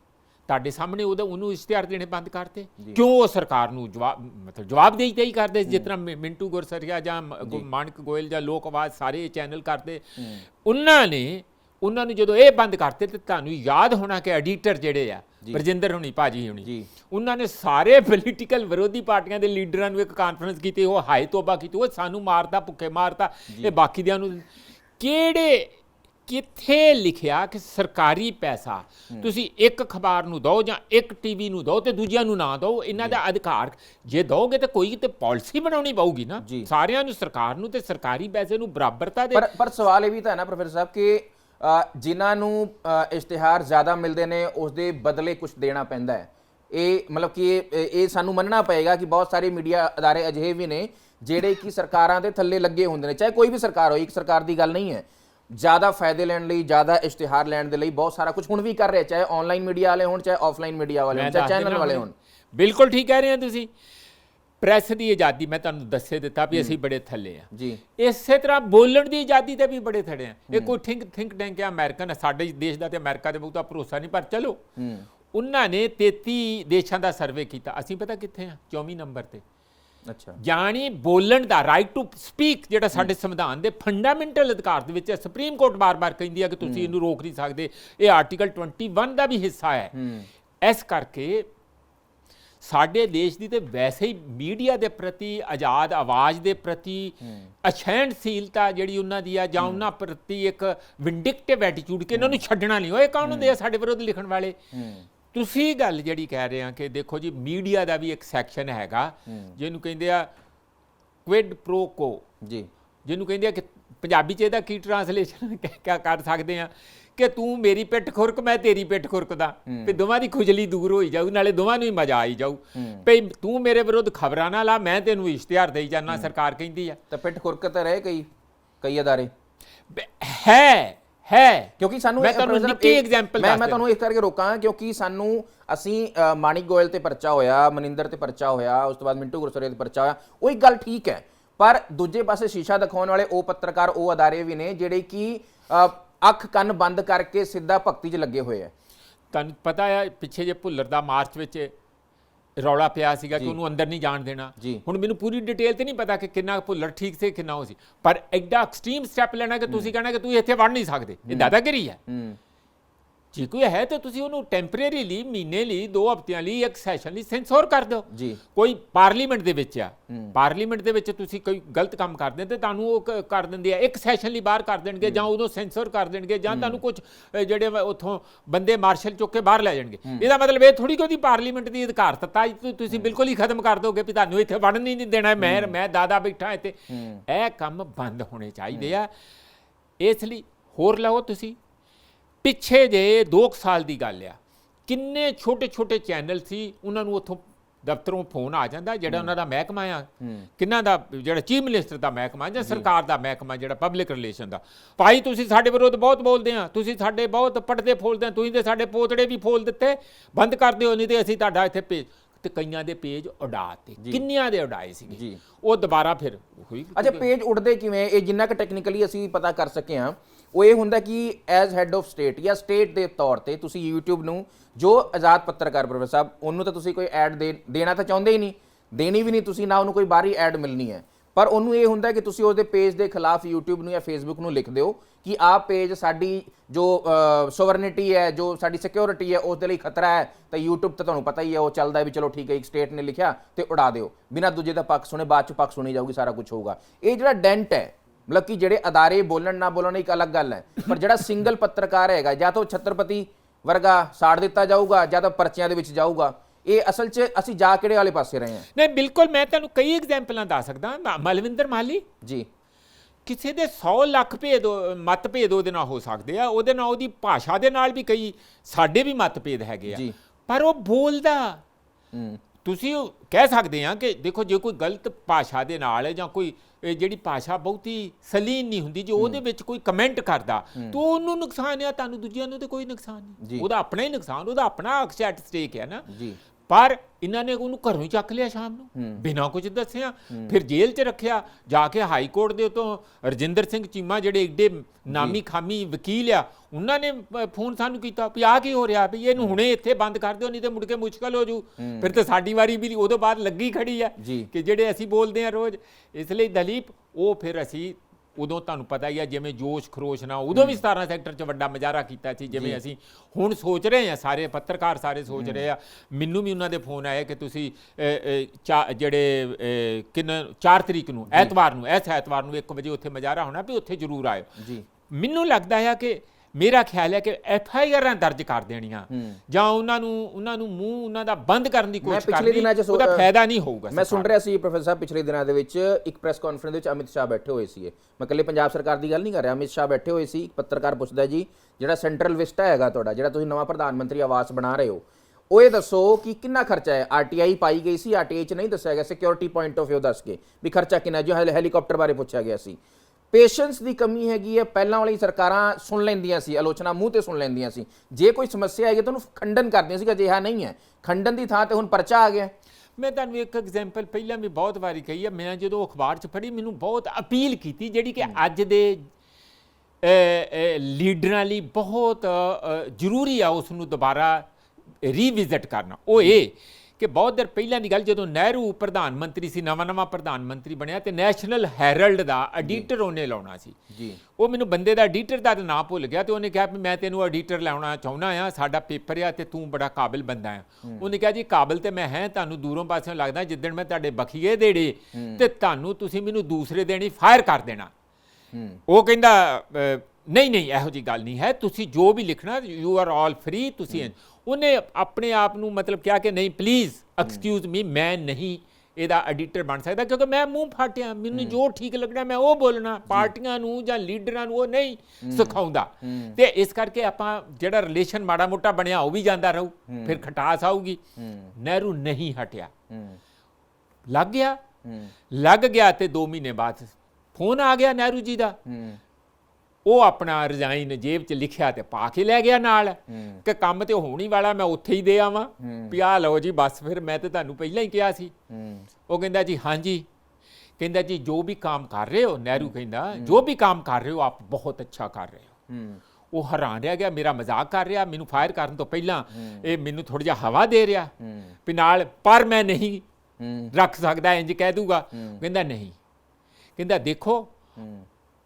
ਤੁਹਾਡੇ ਸਾਹਮਣੇ ਉਹਦਾ ਉਹਨੂੰ ਇਸ਼ਤਿਹਾਰ ਦੇਣੇ ਬੰਦ ਕਰਤੇ। ਕਿਉਂ ਉਹ ਸਰਕਾਰ ਨੂੰ ਜਵਾਬ ਮਤਲਬ ਜਵਾਬਦੇਹੀ ਤੇ ਹੀ ਕਰਦੇ ਜਿਸ ਤਰ੍ਹਾਂ ਮਿੰਟੂ ਗੁਰਸਰੀਆ ਜਾਂ ਮਾਨਕ ਗੋਇਲ ਜਾਂ ਲੋਕ ਆਵਾਜ਼ ਸਾਰੇ ਚੈਨਲ ਕਰਦੇ। ਉਹਨਾਂ ਨੇ ਉਹਨਾਂ ਨੂੰ ਜਦੋਂ ਇਹ ਬੰਦ ਕਰਤੇ ਤੇ ਤੁਹਾਨੂੰ ਯਾਦ ਹੋਣਾ ਕਿ ਐਡੀਟਰ ਜਿਹੜੇ ਆ ਬਰਜਿੰਦਰ ਹੁਣੀ ਭਾਜੀ ਹੁਣੀ। ਉਹਨਾਂ ਨੇ ਸਾਰੇ ਪੋਲੀਟੀਕਲ ਵਿਰੋਧੀ ਪਾਰਟੀਆਂ ਦੇ ਲੀਡਰਾਂ ਨੂੰ ਇੱਕ ਕਾਨਫਰੰਸ ਕੀਤੀ ਉਹ ਹਾਏ ਤੋਬਾ ਕੀਤੀ ਉਹ ਸਾਨੂੰ ਮਾਰਤਾ ਭੁੱਖੇ ਮਾਰਤਾ ਇਹ ਬਾਕੀ ਦਿਆਂ ਨੂੰ ਕਿਹੜੇ ਕਿੱਥੇ ਲਿਖਿਆ ਕਿ ਸਰਕਾਰੀ ਪੈਸਾ? ਤੁਸੀਂ ਇੱਕ ਅਖਬਾਰ ਨੂੰ ਦਿਓ ਜਾਂ ਇੱਕ ਟੀਵੀ ਨੂੰ ਦਿਓ ਤੇ ਦੂਜਿਆਂ ਨੂੰ ਨਾ ਦਿਓ ਇਹਨਾਂ ਦਾ ਅਧਿਕਾਰ। ਜੇ ਦਿਓਗੇ ਤੇ ਕੋਈ ਤੇ ਪਾਲਿਸੀ ਬਣਾਉਣੀ ਪਊਗੀ ਨਾ। ਸਾਰਿਆਂ ਨੂੰ ਸਰਕਾਰ ਨੂੰ ਤੇ ਸਰਕਾਰੀ ਪੈਸੇ ਨੂੰ ਬਰਾਬਰਤਾ ਦੇ ਪਰ ਪਰ ਸਵਾਲ ਇਹ ਵੀ ਤਾਂ ਹੈ ਨਾ ਪ੍ਰੋਫੈਸਰ ਸਾਹਿਬ ਕਿ ਜਿਨ੍ਹਾਂ ਨੂੰ ਇਸ਼ਤਿਹਾਰ ਜ਼ਿਆਦਾ ਮਿਲਦੇ ਨੇ ਉਸ ਦੇ ਬਦਲੇ ਕੁਝ ਦੇਣਾ ਪੈਂਦਾ ਹੈ। ਇਹ ਮਤਲਬ ਕਿ ਇਹ ਸਾਨੂੰ ਮੰਨਣਾ ਪਏਗਾ ਕਿ ਬਹੁਤ ਸਾਰੇ ਮੀਡੀਆ ਅਦਾਰੇ ਅਜਿਹੇ ਵੀ ਨੇ ਜਿਹੜੇ ਕਿ ਸਰਕਾਰਾਂ ਦੇ ਥੱਲੇ ਲੱਗੇ ਹੁੰਦੇ ਨੇ। ਚਾਹੇ ਕੋਈ ਵੀ ਸਰਕਾਰ ਹੋਏ ਇੱਕ ਸਰਕਾਰ ਦੀ ਗੱਲ ਨਹੀਂ ਹੈ। ਜ਼ਿਆਦਾ ਫਾਇਦੇ ਲੈਣ ਲਈ ਜ਼ਿਆਦਾ ਇਸ਼ਤਿਹਾਰ ਲੈਣ ਦੇ ਲਈ ਬਹੁਤ ਸਾਰਾ ਕੁਝ ਹੁਣ ਵੀ ਕਰ ਰਹੇ ਚਾਹੇ ਆਨਲਾਈਨ ਮੀਡੀਆ ਵਾਲੇ ਹੋਣ ਚਾਹੇ ਆਫਲਾਈਨ ਮੀਡੀਆ ਵਾਲੇ ਹੋਣ ਚਾਹੇ ਚੈਨਲ ਵਾਲੇ ਹੁਣੇ। ਬਿਲਕੁਲ ਠੀਕ ਕਹਿ ਰਹੇ ਹੋ ਤੁਸੀਂ। ਪ੍ਰੈਸ ਦੀ ਆਜ਼ਾਦੀ ਮੈਂ ਤੁਹਾਨੂੰ ਦੱਸੇ ਦਿੱਤਾ ਵੀ ਅਸੀਂ ਬੜੇ ਥੱਲੇ ਆ। ਜੀ। ਇਸੇ ਤਰ੍ਹਾਂ ਬੋਲਣ ਦੀ ਆਜ਼ਾਦੀ ਤੇ ਵੀ ਬੜੇ ਥੜੇ ਆ। ਇਹ ਕੋਈ ਥਿੰਕ ਥਿੰਕ ਟੈਂਕ ਹੈ ਅਮਰੀਕਨ ਸਾਡੇ ਦੇਸ਼ ਦਾ ਤੇ ਅਮਰੀਕਾ ਦੇ ਬਹੁਤਾ ਭਰੋਸਾ ਨਹੀਂ ਪਰ ਚਲੋ। ਉਹਨਾਂ ਨੇ 33 ਦੇਸ਼ਾਂ ਦਾ ਸਰਵੇ ਕੀਤਾ। ਅਸੀਂ ਪਤਾ ਕਿੱਥੇ ਆ? 24 ਨੰਬਰ ਤੇ। ਅੱਛਾ। ਜਾਣੀ ਬੋਲਣ ਦਾ ਰਾਈਟ ਟੂ ਸਪੀਕ ਜਿਹੜਾ ਸਾਡੇ ਸੰਵਿਧਾਨ ਦੇ ਫੰਡਾਮੈਂਟਲ ਅਧਿਕਾਰ ਦੇ ਵਿੱਚ ਹੈ। ਸੁਪਰੀਮ ਕੋਰਟ ਬਾਰ-ਬਾਰ ਕਹਿੰਦੀ ਹੈ ਕਿ ਤੁਸੀਂ ਇਹਨੂੰ ਰੋਕ ਨਹੀਂ ਸਕਦੇ। ਇਹ ਆਰਟੀਕਲ 21 ਦਾ ਵੀ ਹਿੱਸਾ ਹੈ। ਇਸ ਕਰਕੇ ਸਾਡੇ ਦੇਸ਼ ਦੀ ਤੇ ਵੈਸੇ ਹੀ ਮੀਡੀਆ ਦੇ ਪ੍ਰਤੀ ਆਜ਼ਾਦ ਆਵਾਜ਼ ਦੇ ਪ੍ਰਤੀ ਅਛੈਣਸ਼ੀਲਤਾ ਜਿਹੜੀ ਉਹਨਾਂ ਦੀ ਆ ਜਾਂ ਉਹਨਾਂ ਪ੍ਰਤੀ ਇੱਕ ਵਿੰਡਿਕਟਿਵ ਐਟੀਟਿਊਡ ਕਿ ਇਹਨਾਂ ਨੂੰ ਛੱਡਣਾ ਨਹੀਂ। ਹੋਏ ਕੌਣ ਹੁੰਦੇ ਆ ਸਾਡੇ ਵਿਰੁੱਧ ਲਿਖਣ ਵਾਲੇ? ਤੁਸੀਂ ਗੱਲ ਜਿਹੜੀ ਕਹਿ ਰਹੇ ਆ ਕਿ ਦੇਖੋ ਜੀ ਮੀਡੀਆ ਦਾ ਵੀ ਇੱਕ ਸੈਕਸ਼ਨ ਹੈਗਾ ਜਿਹਨੂੰ ਕਹਿੰਦੇ ਆ ਕੁਇਡ ਪ੍ਰੋ ਕੋ ਜੀ। ਜਿਹਨੂੰ ਕਹਿੰਦੇ ਆ ਕਿ ਪੰਜਾਬੀ ਚ ਇਹਦਾ ਕੀ ਟਰਾਂਸਲੇਸ਼ਨ [LAUGHS] ਕਿਆ ਕਰ ਸਕਦੇ ਆ? ਕਿ ਤੂੰ ਮੇਰੀ ਪਿੱਠ ਖੁਰਕ ਮੈਂ ਤੇਰੀ ਪਿੱਠ ਖੁਰਕਦਾ। ਤੇ ਦੋਵਾਂ ਦੀ ਖੁਜਲੀ ਦੂਰ ਹੋਈ ਜਾਊ ਨਾਲੇ ਦੋਵਾਂ ਨੂੰ ਹੀ ਮਜ਼ਾ ਆਈ ਜਾਊ। ਭਈ ਤੂੰ ਮੇਰੇ ਵਿਰੁੱਧ ਖਬਰਾਂ ਨਾ ਲਾ ਮੈਂ ਤੈਨੂੰ ਇਸ਼ਤਿਹਾਰ ਦੇਈ ਜਾਣਾ ਸਰਕਾਰ ਕਹਿੰਦੀ ਆ। ਤਾਂ ਪਿੱਠ ਖੁਰਕਤ ਰਹੇ ਕਈ ਕਈ ਅਦਾਰੇ। ਹੈ। ਹੈ। ਕਿਉਂਕਿ ਸਾਨੂੰ ਮੈਂ ਤੁਹਾਨੂੰ ਨਿੱਕੀ example ਮੈਂ ਮੈਂ ਤੁਹਾਨੂੰ ਇਸ ਕਰਕੇ ਰੋਕਾਂ ਕਿਉਂਕਿ ਸਾਨੂੰ ਅਸੀਂ ਅ, ਮਾਣਿਕ ਗੋਇਲ ਤੇ ਪਰਚਾ ਹੋਇਆ ਮਨਿੰਦਰ ਤੇ ਪਰਚਾ ਹੋਇਆ ਉਸ ਤੋਂ ਬਾਅਦ ਮਿੰਟੂ ਗੁਰਸਰੇ ਤੇ ਪਰਚਾ ਹੋਇਆ ਉਹ ਇੱਕ ਗੱਲ ਠੀਕ ਹੈ। ਪਰ ਦੂਜੇ ਪਾਸੇ ਸ਼ੀਸ਼ਾ ਦਿਖਾਉਣ ਵਾਲੇ ਉਹ ਪੱਤਰਕਾਰ ਉਹ ਅਦਾਰੇ ਵੀ ਨੇ ਜਿਹੜੇ ਕਿ ਅੱਖ ਕੰਨ ਬੰਦ ਕਰਕੇ ਸਿੱਧਾ ਭਗਤੀ 'ਚ ਲੱਗੇ ਹੋਏ ਆ ਤੁਹਾਨੂੰ ਪਤਾ ਆ ਪਿੱਛੇ ਜੇ ਭੁੱਲਰ ਦਾ ਮਾਰਚ ਵਿੱਚ ਰੌਲਾ ਪਿਆ ਸੀਗਾ ਕਿ ਉਹਨੂੰ ਅੰਦਰ ਨਹੀਂ ਜਾਣ ਦੇਣਾ। ਹੁਣ ਮੈਨੂੰ ਪੂਰੀ ਡਿਟੇਲ ਤੇ ਨਹੀਂ ਪਤਾ ਕਿ ਕਿੰਨਾ ਭੁੱਲਰ ਠੀਕ ਸੀ ਕਿੰਨਾ ਉਹ ਸੀ। ਪਰ ਐਡਾ ਐਕਸਟ੍ਰੀਮ ਸਟੈਪ ਲੈਣਾ ਕਿ ਤੁਸੀਂ ਕਹਿਣਾ ਕਿ ਤੁਸੀਂ ਇੱਥੇ ਵੜ ਨਹੀਂ ਸਕਦੇ। ਇਹ ਦਾਦਾਗਿਰੀ ਹੈ। ਹੂੰ। ਜੇ ਕੋਈ ਹੈ ਤਾਂ ਤੁਸੀਂ ਉਹਨੂੰ ਟੈਂਪਰੇਰੀਲੀ ਮਹੀਨੇ ਲਈ ਦੋ ਹਫ਼ਤਿਆਂ ਲਈ ਇੱਕ ਸੈਸ਼ਨ ਲਈ ਸੈਂਸਰ ਕਰ ਦਿਓ। ਜੀ। ਕੋਈ ਪਾਰਲੀਮੈਂਟ ਦੇ ਵਿੱਚ ਆ। ਪਾਰਲੀਮੈਂਟ ਦੇ ਵਿੱਚ ਤੁਸੀਂ ਕੋਈ ਗਲਤ ਕੰਮ ਕਰਦੇ ਤੇ ਤੁਹਾਨੂੰ ਉਹ ਕ- ਕਰ ਦਿੰਦੇ ਆ। ਇੱਕ ਸੈਸ਼ਨ ਲਈ ਬਾਹਰ ਕਰ ਦੇਣਗੇ ਜਾਂ ਉਦੋਂ ਸੈਂਸਰ ਕਰ ਦੇਣਗੇ ਜਾਂ ਤੁਹਾਨੂੰ ਕੁਝ ਜਿਹੜੇ ਵਾ ਉੱਥੋਂ ਬੰਦੇ ਮਾਰਸ਼ਲ ਚੁੱਕ ਕੇ ਬਾਹਰ ਲੈ ਜਾਣਗੇ। ਇਹਦਾ ਮਤਲਬ ਇਹ ਥੋੜੀ ਕਿ ਉਹਦੀ ਪਾਰਲੀਮੈਂਟ ਦੀ ਅਧਿਕਾਰਤਾ ਤੁ- ਤੁਸੀਂ ਬਿਲਕੁਲ ਹੀ ਖਤਮ ਕਰ ਦੋਗੇ ਵੀ ਤੁਹਾਨੂੰ ਇੱਥੇ ਵੜਨ ਹੀ ਨਹੀਂ ਦੇਣਾ। ਮੈਂ ਮੈਂ ਦਾਦਾ ਬੈਠਾ ਇੱਥੇ। ਇਹ ਕੰਮ ਬੰਦ ਹੋਣੇ ਚਾਹੀਦੇ ਆ। ਇਸ ਲਈ ਹੋਰ ਲਓ ਤੁਸੀਂ। ਪਿੱਛੇ ਜੇ 2 ਸਾਲ ਦੀ ਗੱਲ ਆ ਕਿੰਨੇ ਛੋਟੇ ਛੋਟੇ ਚੈਨਲ ਸੀ ਉਹਨਾਂ ਨੂੰ ਉੱਥੋਂ ਦਫ਼ਤਰੋਂ ਫੋਨ ਆ ਜਾਂਦਾ ਜਿਹੜਾ ਉਹਨਾਂ ਦਾ ਮਹਿਕਮਾ ਆ। ਕਿੰਨਾ ਦਾ ਜਿਹੜਾ ਚੀਫ ਮਿਨਿਸਟਰ ਦਾ ਮਹਿਕਮਾ ਜਾਂ ਸਰਕਾਰ ਦਾ ਮਹਿਕਮਾ ਜਿਹੜਾ ਪਬਲਿਕ ਰਿਲੇਸ਼ਨ ਦਾ। ਭਾਈ ਤੁਸੀਂ ਸਾਡੇ ਵਿਰੁੱਧ ਬਹੁਤ ਬੋਲਦੇ ਆ ਤੁਸੀਂ ਸਾਡੇ ਬਹੁਤ ਪਰਦੇ ਫੋਲਦੇ ਆ ਤੁਸੀਂ ਤੇ ਸਾਡੇ ਪੋਤੜੇ ਵੀ ਫੋਲ ਦਿੱਤੇ ਬੰਦ ਕਰ ਦਿਓ ਨਹੀਂ ਤੇ ਅਸੀਂ ਤੁਹਾਡਾ ਇੱਥੇ ਪੇਜ ਤੇ ਕਈਆਂ ਦੇ ਪੇਜ ਉਡਾਤੇ ਕਿੰਨਿਆਂ ਦੇ ਉਡਾਏ ਸੀਗੇ? ਜੀ। ਉਹ ਦੁਬਾਰਾ ਫਿਰ ਹੋਈ ਅੱਛਾ ਪੇਜ ਉੱਡਦੇ ਕਿਵੇਂ? ਇਹ ਜਿੰਨਾ ਕਿ ਟੈਕਨੀਕਲੀ ਅਸੀਂ ਪਤਾ ਕਰ ਸਕੇ ਹਾਂ ਉਹ ਇਹ ਹੁੰਦਾ ਕਿ ਐਜ਼ ਹੈੱਡ ਆਫ ਸਟੇਟ ਜਾਂ ਸਟੇਟ ਦੇ ਤੌਰ ਤੇ ਤੁਸੀਂ YouTube ਨੂੰ ਜੋ ਆਜ਼ਾਦ ਪੱਤਰਕਾਰ ਪ੍ਰੋਫੈਸਰ ਸਾਹਿਬ, ਉਹਨੂੰ ਤਾਂ ਤੁਸੀਂ ਕੋਈ ਐਡ ਦੇ ਦੇਣਾ ਤਾਂ ਚਾਹੁੰਦੇ ਹੀ ਨਹੀਂ। ਦੇਣੀ ਵੀ ਨਹੀਂ, ਤੁਸੀਂ ਨਾ ਉਹਨੂੰ ਕੋਈ ਬਾਹਰੀ ਐਡ ਮਿਲਣੀ ਹੈ। ਪਰ ਉਹਨੂੰ ਇਹ ਹੁੰਦਾ ਕਿ ਤੁਸੀਂ ਉਹਦੇ ਪੇਜ ਦੇ ਖਿਲਾਫ YouTube ਨੂੰ ਜਾਂ Facebook ਨੂੰ ਲਿਖ ਦਿਓ ਕਿ ਆਹ ਪੇਜ ਸਾਡੀ ਜੋ ਸੋਵਰਨਿਟੀ ਹੈ, ਜੋ ਸਾਡੀ ਸਿਕਿਉਰਿਟੀ ਹੈ, ਉਸ ਦੇ ਲਈ ਖਤਰਾ ਹੈ, ਤਾਂ YouTube ਤਾਂ ਤੁਹਾਨੂੰ ਪਤਾ ਹੀ ਹੈ, ਉਹ ਚੱਲਦਾ ਵੀ ਚਲੋ ਠੀਕ ਹੈ, ਇੱਕ ਸਟੇਟ ਨੇ ਲਿਖਿਆ ਤੇ ਉਡਾ ਦਿਓ। ਬਿਨਾਂ ਦੂਜੇ ਦਾ ਪੱਖ ਸੁਣੇ, ਬਾਅਦ ਚ ਪੱਖ ਸੁਣੀ ਜਾਊਗੀ, ਸਾਰਾ ਕੁਝ ਹੋਊਗਾ। ਇਹ ਜਿਹੜਾ ਡੈਂਟ ਹੈ ਮਤਲਬ ਕਿ ਜਿਹੜੇ ਅਦਾਰੇ ਬੋਲਣ ਨਾ ਬੋਲਣ ਇੱਕ ਅਲੱਗ ਗੱਲ ਹੈ। ਪਰ ਜਿਹੜਾ ਸਿੰਗਲ ਪੱਤਰਕਾਰ ਹੈਗਾ ਜਾਂ ਤਾਂ ਉਹ ਛਤਰਪਤੀ ਵਰਗਾ ਸਾੜ ਦਿੱਤਾ ਜਾਊਗਾ ਜਾਂ ਤਾਂ ਪਰਚਿਆਂ ਦੇ ਵਿੱਚ ਜਾਊਗਾ ਇਹ ਅਸਲ 'ਚ ਅਸੀਂ ਜਾ ਕਿਹੜੇ ਵਾਲੇ ਪਾਸੇ ਰਹੇ ਹਾਂ? ਨਹੀਂ ਬਿਲਕੁਲ ਮੈਂ ਤੁਹਾਨੂੰ ਕਈ ਐਗਜ਼ਾਮਪਲਾਂ ਦੱਸ ਸਕਦਾ। ਮਲਵਿੰਦਰ ਮਾਲੀ? ਜੀ। ਕਿਸੇ ਦੇ 100 ਲੱਖ ਭੇਦ ਉਹ- ਮਤਭੇਦ ਉਹਦੇ ਨਾਲ ਹੋ ਸਕਦੇ ਆ। ਉਹਦੇ ਨਾਲ ਉਹਦੀ ਭਾਸ਼ਾ ਦੇ ਨਾਲ ਵੀ ਕਈ ਸਾਡੇ ਵੀ ਮਤਭੇਦ ਹੈਗੇ ਆ। ਪਰ ਉਹ ਬੋਲਦਾ। ਤੁਸੀਂ ਕਹਿ ਸਕਦੇ ਆ ਕਿ ਦੇਖੋ ਜੇ ਕੋਈ ਗਲਤ ਭਾਸ਼ਾ ਦੇ ਨਾਲ ਹੈ ਜਾਂ ਕੋਈ ਜਿਹੜੀ ਭਾਸ਼ਾ ਬਹੁਤੀ ਸਲੀਨ ਨਹੀਂ ਹੁੰਦੀ ਜੇ ਉਹਦੇ ਵਿੱਚ ਕੋਈ ਕਮੈਂਟ ਕਰਦਾ ਤਾਂ ਉਹਨੂੰ ਨੁਕਸਾਨ ਆ ਤੁਹਾਨੂੰ ਦੂਜਿਆਂ ਨੂੰ ਤੇ ਕੋਈ ਨੁਕਸਾਨ। ਨਹੀਂ। ਉਹਦਾ ਆਪਣਾ ਹੀ ਨੁਕਸਾਨ ਉਹਦਾ ਆਪਣਾ ਅਕਸ ਐਟ ਸਟੇਕ ਹੈ ਨਾ। ਜੀ। ਪਰ ਇਹਨਾਂ ਨੇ ਉਹਨੂੰ ਘਰੋਂ ਹੀ ਚੱਕ ਲਿਆ ਸ਼ਾਮ ਨੂੰ। ਬਿਨਾਂ ਕੁਝ ਦੱਸਿਆ ਫਿਰ ਜੇਲ੍ਹ 'ਚ ਰੱਖਿਆ ਜਾ ਕੇ ਹਾਈ ਕੋਰਟ ਦੇ ਉਤੋਂ ਰਜਿੰਦਰ ਸਿੰਘ ਚੀਮਾ ਜਿਹੜੇ ਏਡੇ ਨਾਮੀ ਖਾਮੀ ਵਕੀਲ ਆ ਉਹਨਾਂ ਨੇ ਫੋਨ ਸਾਨੂੰ ਕੀਤਾ ਵੀ ਆ ਕੀ ਹੋ ਰਿਹਾ ਵੀ ਇਹਨੂੰ ਹੁਣੇ ਇੱਥੇ ਬੰਦ ਕਰ ਦਿਓ ਨਹੀਂ ਤੇ ਮੁੜ ਕੇ ਮੁਸ਼ਕਲ ਹੋ ਜੂ। ਫਿਰ ਤੇ ਸਾਡੀ ਵਾਰੀ ਵੀ ਉਹਦੋਂ ਬਾਅਦ ਲੱਗੀ ਖੜੀ ਆ। ਕਿ ਜਿਹੜੇ ਅਸੀਂ ਬੋਲਦੇ ਆ ਰੋਜ਼ ਇਸ ਲਈ ਦਲੀਪ ਉਹ ਫਿਰ ਅਸੀਂ ਉਦੋਂ ਤੁਹਾਨੂੰ ਪਤਾ ਹੀ ਆ ਜਿਵੇਂ ਜੋਸ਼ ਖਰੋਸ਼ ਨਾਲ ਉਦੋਂ ਵੀ 17 ਸੈਕਟਰ 'ਚ ਵੱਡਾ ਮਜਾਰਾ ਕੀਤਾ ਸੀ ਜਿਵੇਂ ਅਸੀਂ ਹੁਣ ਸੋਚ ਰਹੇ ਆ ਸਾਰੇ ਪੱਤਰਕਾਰ ਸਾਰੇ ਸੋਚ ਰਹੇ ਆ। ਮੈਨੂੰ ਵੀ ਉਹਨਾਂ ਦੇ ਫੋਨ ਆਏ ਕਿ ਤੁਸੀਂ ਜਿਹੜੇ ਕਿੰਨ 4 ਤਰੀਕ ਨੂੰ ਐਤਵਾਰ ਨੂੰ ਇਸ ਐਤਵਾਰ ਨੂੰ 1 ਵਜੇ ਉੱਥੇ ਮਜਾਰਾ ਹੋਣਾ ਵੀ ਉੱਥੇ ਜ਼ਰੂਰ ਆਇਓ। ਜੀ। ਮੈਨੂੰ ਲੱਗਦਾ ਆ ਕਿ ਮੇਰਾ ਖਿਆਲ ਹੈ ਕਿ ਐਫ ਆਈ ਆਰਾਂ ਦਰਜ ਕਰ ਦੇਣੀਆਂ। ਜਾਂ ਉਹਨਾਂ ਨੂੰ ਉਹਨਾਂ ਨੂੰ ਮੂੰਹ ਉਹਨਾਂ ਦਾ ਬੰਦ ਕਰਨ ਦੀ ਕੋਸ਼ਿਸ਼ ਕਰਨੀ ਉਹਦਾ ਫਾਇਦਾ ਨਹੀਂ ਹੋਊਗਾ ਮੈਂ ਸੁਣ ਰਿਹਾ ਸੀ ਪ੍ਰੋਫੈਸਰ ਸਾਹਿਬ ਪਿਛਲੇ ਦਿਨਾਂ ਦੇ ਵਿੱਚ ਇੱਕ ਪ੍ਰੈਸ ਕਾਨਫਰੰਸ ਦੇ ਵਿੱਚ ਅਮਿਤ ਸ਼ਾਹ ਬੈਠੇ ਹੋਏ ਸੀ ਮੈਂ ਇਕੱਲੇ ਪੰਜਾਬ ਸਰਕਾਰ ਦੀ ਗੱਲ ਨਹੀਂ ਕਰ ਰਿਹਾ ਅਮਿਤ ਸ਼ਾਹ ਬੈਠੇ ਹੋਏ ਸੀ ਇੱਕ ਪੱਤਰਕਾਰ ਪੁੱਛਦਾ ਜੀ ਜਿਹੜਾ ਸੈਂਟਰਲ ਵਿਸਟਾ ਹੈਗਾ ਤੁਹਾਡਾ ਜਿਹੜਾ ਤੁਸੀਂ ਨਵਾਂ ਪ੍ਰਧਾਨ ਮੰਤਰੀ ਆਵਾਸ ਬਣਾ ਰਹੇ ਹੋ ਉਹ ਇਹ ਦੱਸੋ ਕਿ ਕਿੰਨਾ ਖਰਚਾ ਹੈ? ਆਰਟੀਆਈ ਪਾਈ ਗਈ ਸੀ ਆਰਟੀਆਈ ਚ ਨਹੀਂ ਦੱਸਿਆ ਗਿਆ ਸਿਕਿਉਰਿਟੀ ਪੁਆਇੰਟ ਆਫ View ਦੱਸ ਕੇ ਵੀ ਖਰਚਾ ਕਿੰਨਾ ਜੋ ਹੈਲ- ਹੈਲੀਕਾਪਟਰ ਬਾਰੇ ਪੁੱਛਿਆ ਗਿਆ ਸੀ। ਪੇਸ਼ੈਂਸ ਦੀ ਕਮੀ ਹੈਗੀ ਹੈ ਪਹਿਲਾਂ ਵਾਲੀ ਸਰਕਾਰਾਂ ਸੁਣ ਲੈਂਦੀਆਂ ਸੀ ਆਲੋਚਨਾ ਮੂੰਹ ਤੇ ਸੁਣ ਲੈਂਦੀਆਂ ਸੀ। ਜੇ ਕੋਈ ਸਮੱਸਿਆ ਆਏਗੀ ਤਾਂ ਉਹਨੂੰ ਖੰਡਨ ਕਰਦੀਆਂ ਸੀ ਕਿ ਅਜਿਹਾ ਨਹੀਂ ਹੈ। ਖੰਡਨ ਦੀ ਥਾਂ ਤੇ ਹੁਣ ਪਰਚਾ ਆ ਗਿਆ ਮੈਂ ਤੁਹਾਨੂੰ ਇੱਕ ਐਗਜ਼ਾਮਪਲ ਪਹਿਲਾਂ ਵੀ ਬਹੁਤ ਵਾਰੀ ਕਹੀ ਹੈ ਮੈਂ ਜਦੋਂ ਅਖਬਾਰ 'ਚ ਪੜ੍ਹੀ ਮੈਨੂੰ ਬਹੁਤ ਅਪੀਲ ਕੀਤੀ ਜਿਹੜੀ ਕਿ ਅੱਜ ਦੇ ਲੀਡਰਾਂ ਲਈ ਬਹੁਤ ਜ਼ਰੂਰੀ ਆ ਉਸ ਨੂੰ ਦੁਬਾਰਾ ਰੀਵਿਜ਼ਿਟ ਕਰਨਾ। ਉਹ ਇਹ ਕਿ ਬਹੁਤ ਦਿਨ ਪਹਿਲਾਂ ਦੀ ਗੱਲ ਜਦੋਂ ਨਹਿਰੂ ਪ੍ਰਧਾਨ ਮੰਤਰੀ ਸੀ ਨਵਾਂ ਨਵਾਂ ਪ੍ਰਧਾਨ ਮੰਤਰੀ ਬਣਿਆ ਤੇ ਨੈਸ਼ਨਲ ਹੈਰਲਡ ਦਾ ਐਡੀਟਰ ਉਹਨੇ ਲਾਉਣਾ ਸੀ। ਜੀ। ਉਹ ਮੈਨੂੰ ਬੰਦੇ ਦਾ ਐਡੀਟਰ ਦਾ ਨਾਂ ਭੁੱਲ ਗਿਆ ਤੇ ਉਹਨੇ ਕਿਹਾ ਵੀ ਮੈਂ ਤੈਨੂੰ ਐਡੀਟਰ ਲਾਉਣਾ ਚਾਹੁੰਦਾ ਆ ਸਾਡਾ ਪੇਪਰ ਆ ਤੇ ਤੂੰ ਬੜਾ ਕਾਬਿਲ ਬੰਦਾ ਆ। ਉਹਨੇ ਕਿਹਾ ਜੀ ਕਾਬਿਲ ਤੇ ਮੈਂ ਹੈ ਤੁਹਾਨੂੰ ਦੂਰੋਂ ਪਾਸਿਓਂ ਲੱਗਦਾ ਜਿੱਦਣ ਮੈਂ ਤੁਹਾਡੇ ਬਖੀਏ ਦੇੜੇ ਤੇ ਤੁਹਾਨੂੰ ਤੁਸੀਂ ਮੈਨੂੰ ਦੂਸਰੇ ਦਿਨ ਹੀ ਫਾਇਰ ਕਰ ਦੇਣਾ। ਉਹ ਕਹਿੰਦਾ ਨਹੀਂ ਨਹੀਂ ਇਹੋ ਜੀ ਗੱਲ ਨਹੀਂ ਹੈ ਤੁਸੀਂ ਜੋ ਵੀ ਲਿਖਣਾ ਯੂ ਆਰ ਆਲ ਫ੍ਰੀ ਤੁਸੀਂ ਉਹਨੇ ਆਪਣੇ ਆਪ ਨੂੰ ਮਤਲਬ ਕਿਹਾ ਕਿ ਨਹੀਂ ਪਲੀਜ਼ ਐਕਸਕਿਊਜ਼ ਮੀ ਮੈਂ ਨਹੀਂ ਇਹਦਾ ਐਡੀਟਰ ਬਣ ਸਕਦਾ ਕਿਉਂਕਿ ਮੈਂ ਮੂੰਹ ਫਾਟਿਆ ਮੈਨੂੰ ਜੋ ਠੀਕ ਲੱਗਣਾ ਮੈਂ ਉਹ ਬੋਲਣਾ ਪਾਰਟੀਆਂ ਨੂੰ ਜਾਂ ਲੀਡਰਾਂ ਨੂੰ ਉਹ ਨਹੀਂ ਸਿਖਾਉਂਦਾ। ਤੇ ਇਸ ਕਰਕੇ ਆਪਾਂ ਜਿਹੜਾ ਰਿਲੇਸ਼ਨ ਮਾੜਾ ਮੋਟਾ ਬਣਿਆ ਉਹ ਵੀ ਜਾਂਦਾ ਰਹੂ ਫਿਰ ਖਟਾਸ ਆਊਗੀ। ਨਹਿਰੂ ਨਹੀਂ ਹਟਿਆ। ਲੱਗ ਗਿਆ। ਲੱਗ ਗਿਆ ਤੇ 2 ਮਹੀਨੇ ਬਾਅਦ ਫੋਨ ਆ ਗਿਆ ਨਹਿਰੂ ਜੀ ਦਾ। ਉਹ ਆਪਣਾ ਰਿਜ਼ਾਈਨ ਜੇਬ 'ਚ ਲਿਖਿਆ ਤੇ ਪਾ ਕੇ ਲੈ ਗਿਆ ਨਾਲ। ਕਿ ਕੰਮ ਤੇ ਹੋਣੀ ਵਾਲਾ ਮੈਂ ਉੱਥੇ ਹੀ ਦੇ ਆਵਾਂ। ਵੀ ਆ ਲਓ ਜੀ ਬਸ ਫਿਰ ਮੈਂ ਤੇ ਤੁਹਾਨੂੰ ਪਹਿਲਾਂ ਹੀ ਕਿਹਾ ਸੀ। ਉਹ ਕਹਿੰਦਾ ਜੀ ਹਾਂਜੀ। ਕਹਿੰਦਾ ਜੀ ਜੋ ਵੀ ਕੰਮ ਕਰ ਰਹੇ ਹੋ ਨਹਿਰੂ ਕਹਿੰਦਾ ਜੋ ਵੀ ਕੰਮ ਕਰ ਰਹੇ ਹੋ ਆਪ ਬਹੁਤ ਅੱਛਾ ਕਰ ਰਹੇ ਹੋ। ਉਹ ਹੈਰਾਨ ਰਿਹਾ ਗਿਆ ਮੇਰਾ ਮਜ਼ਾਕ ਕਰ ਰਿਹਾ ਮੈਨੂੰ ਫਾਇਰ ਕਰਨ ਤੋਂ ਪਹਿਲਾਂ ਇਹ ਮੈਨੂੰ ਥੋੜਾ ਜਿਹਾ ਹਵਾ ਦੇ ਰਿਹਾ। ਵੀ ਨਾਲ ਪਰ ਮੈਂ ਨਹੀਂ ਰੱਖ ਸਕਦਾ ਇੰਜ ਕਹਿ ਦੂਗਾ। ਕਹਿੰਦਾ ਨਹੀਂ। ਕਹਿੰਦਾ ਦੇਖੋ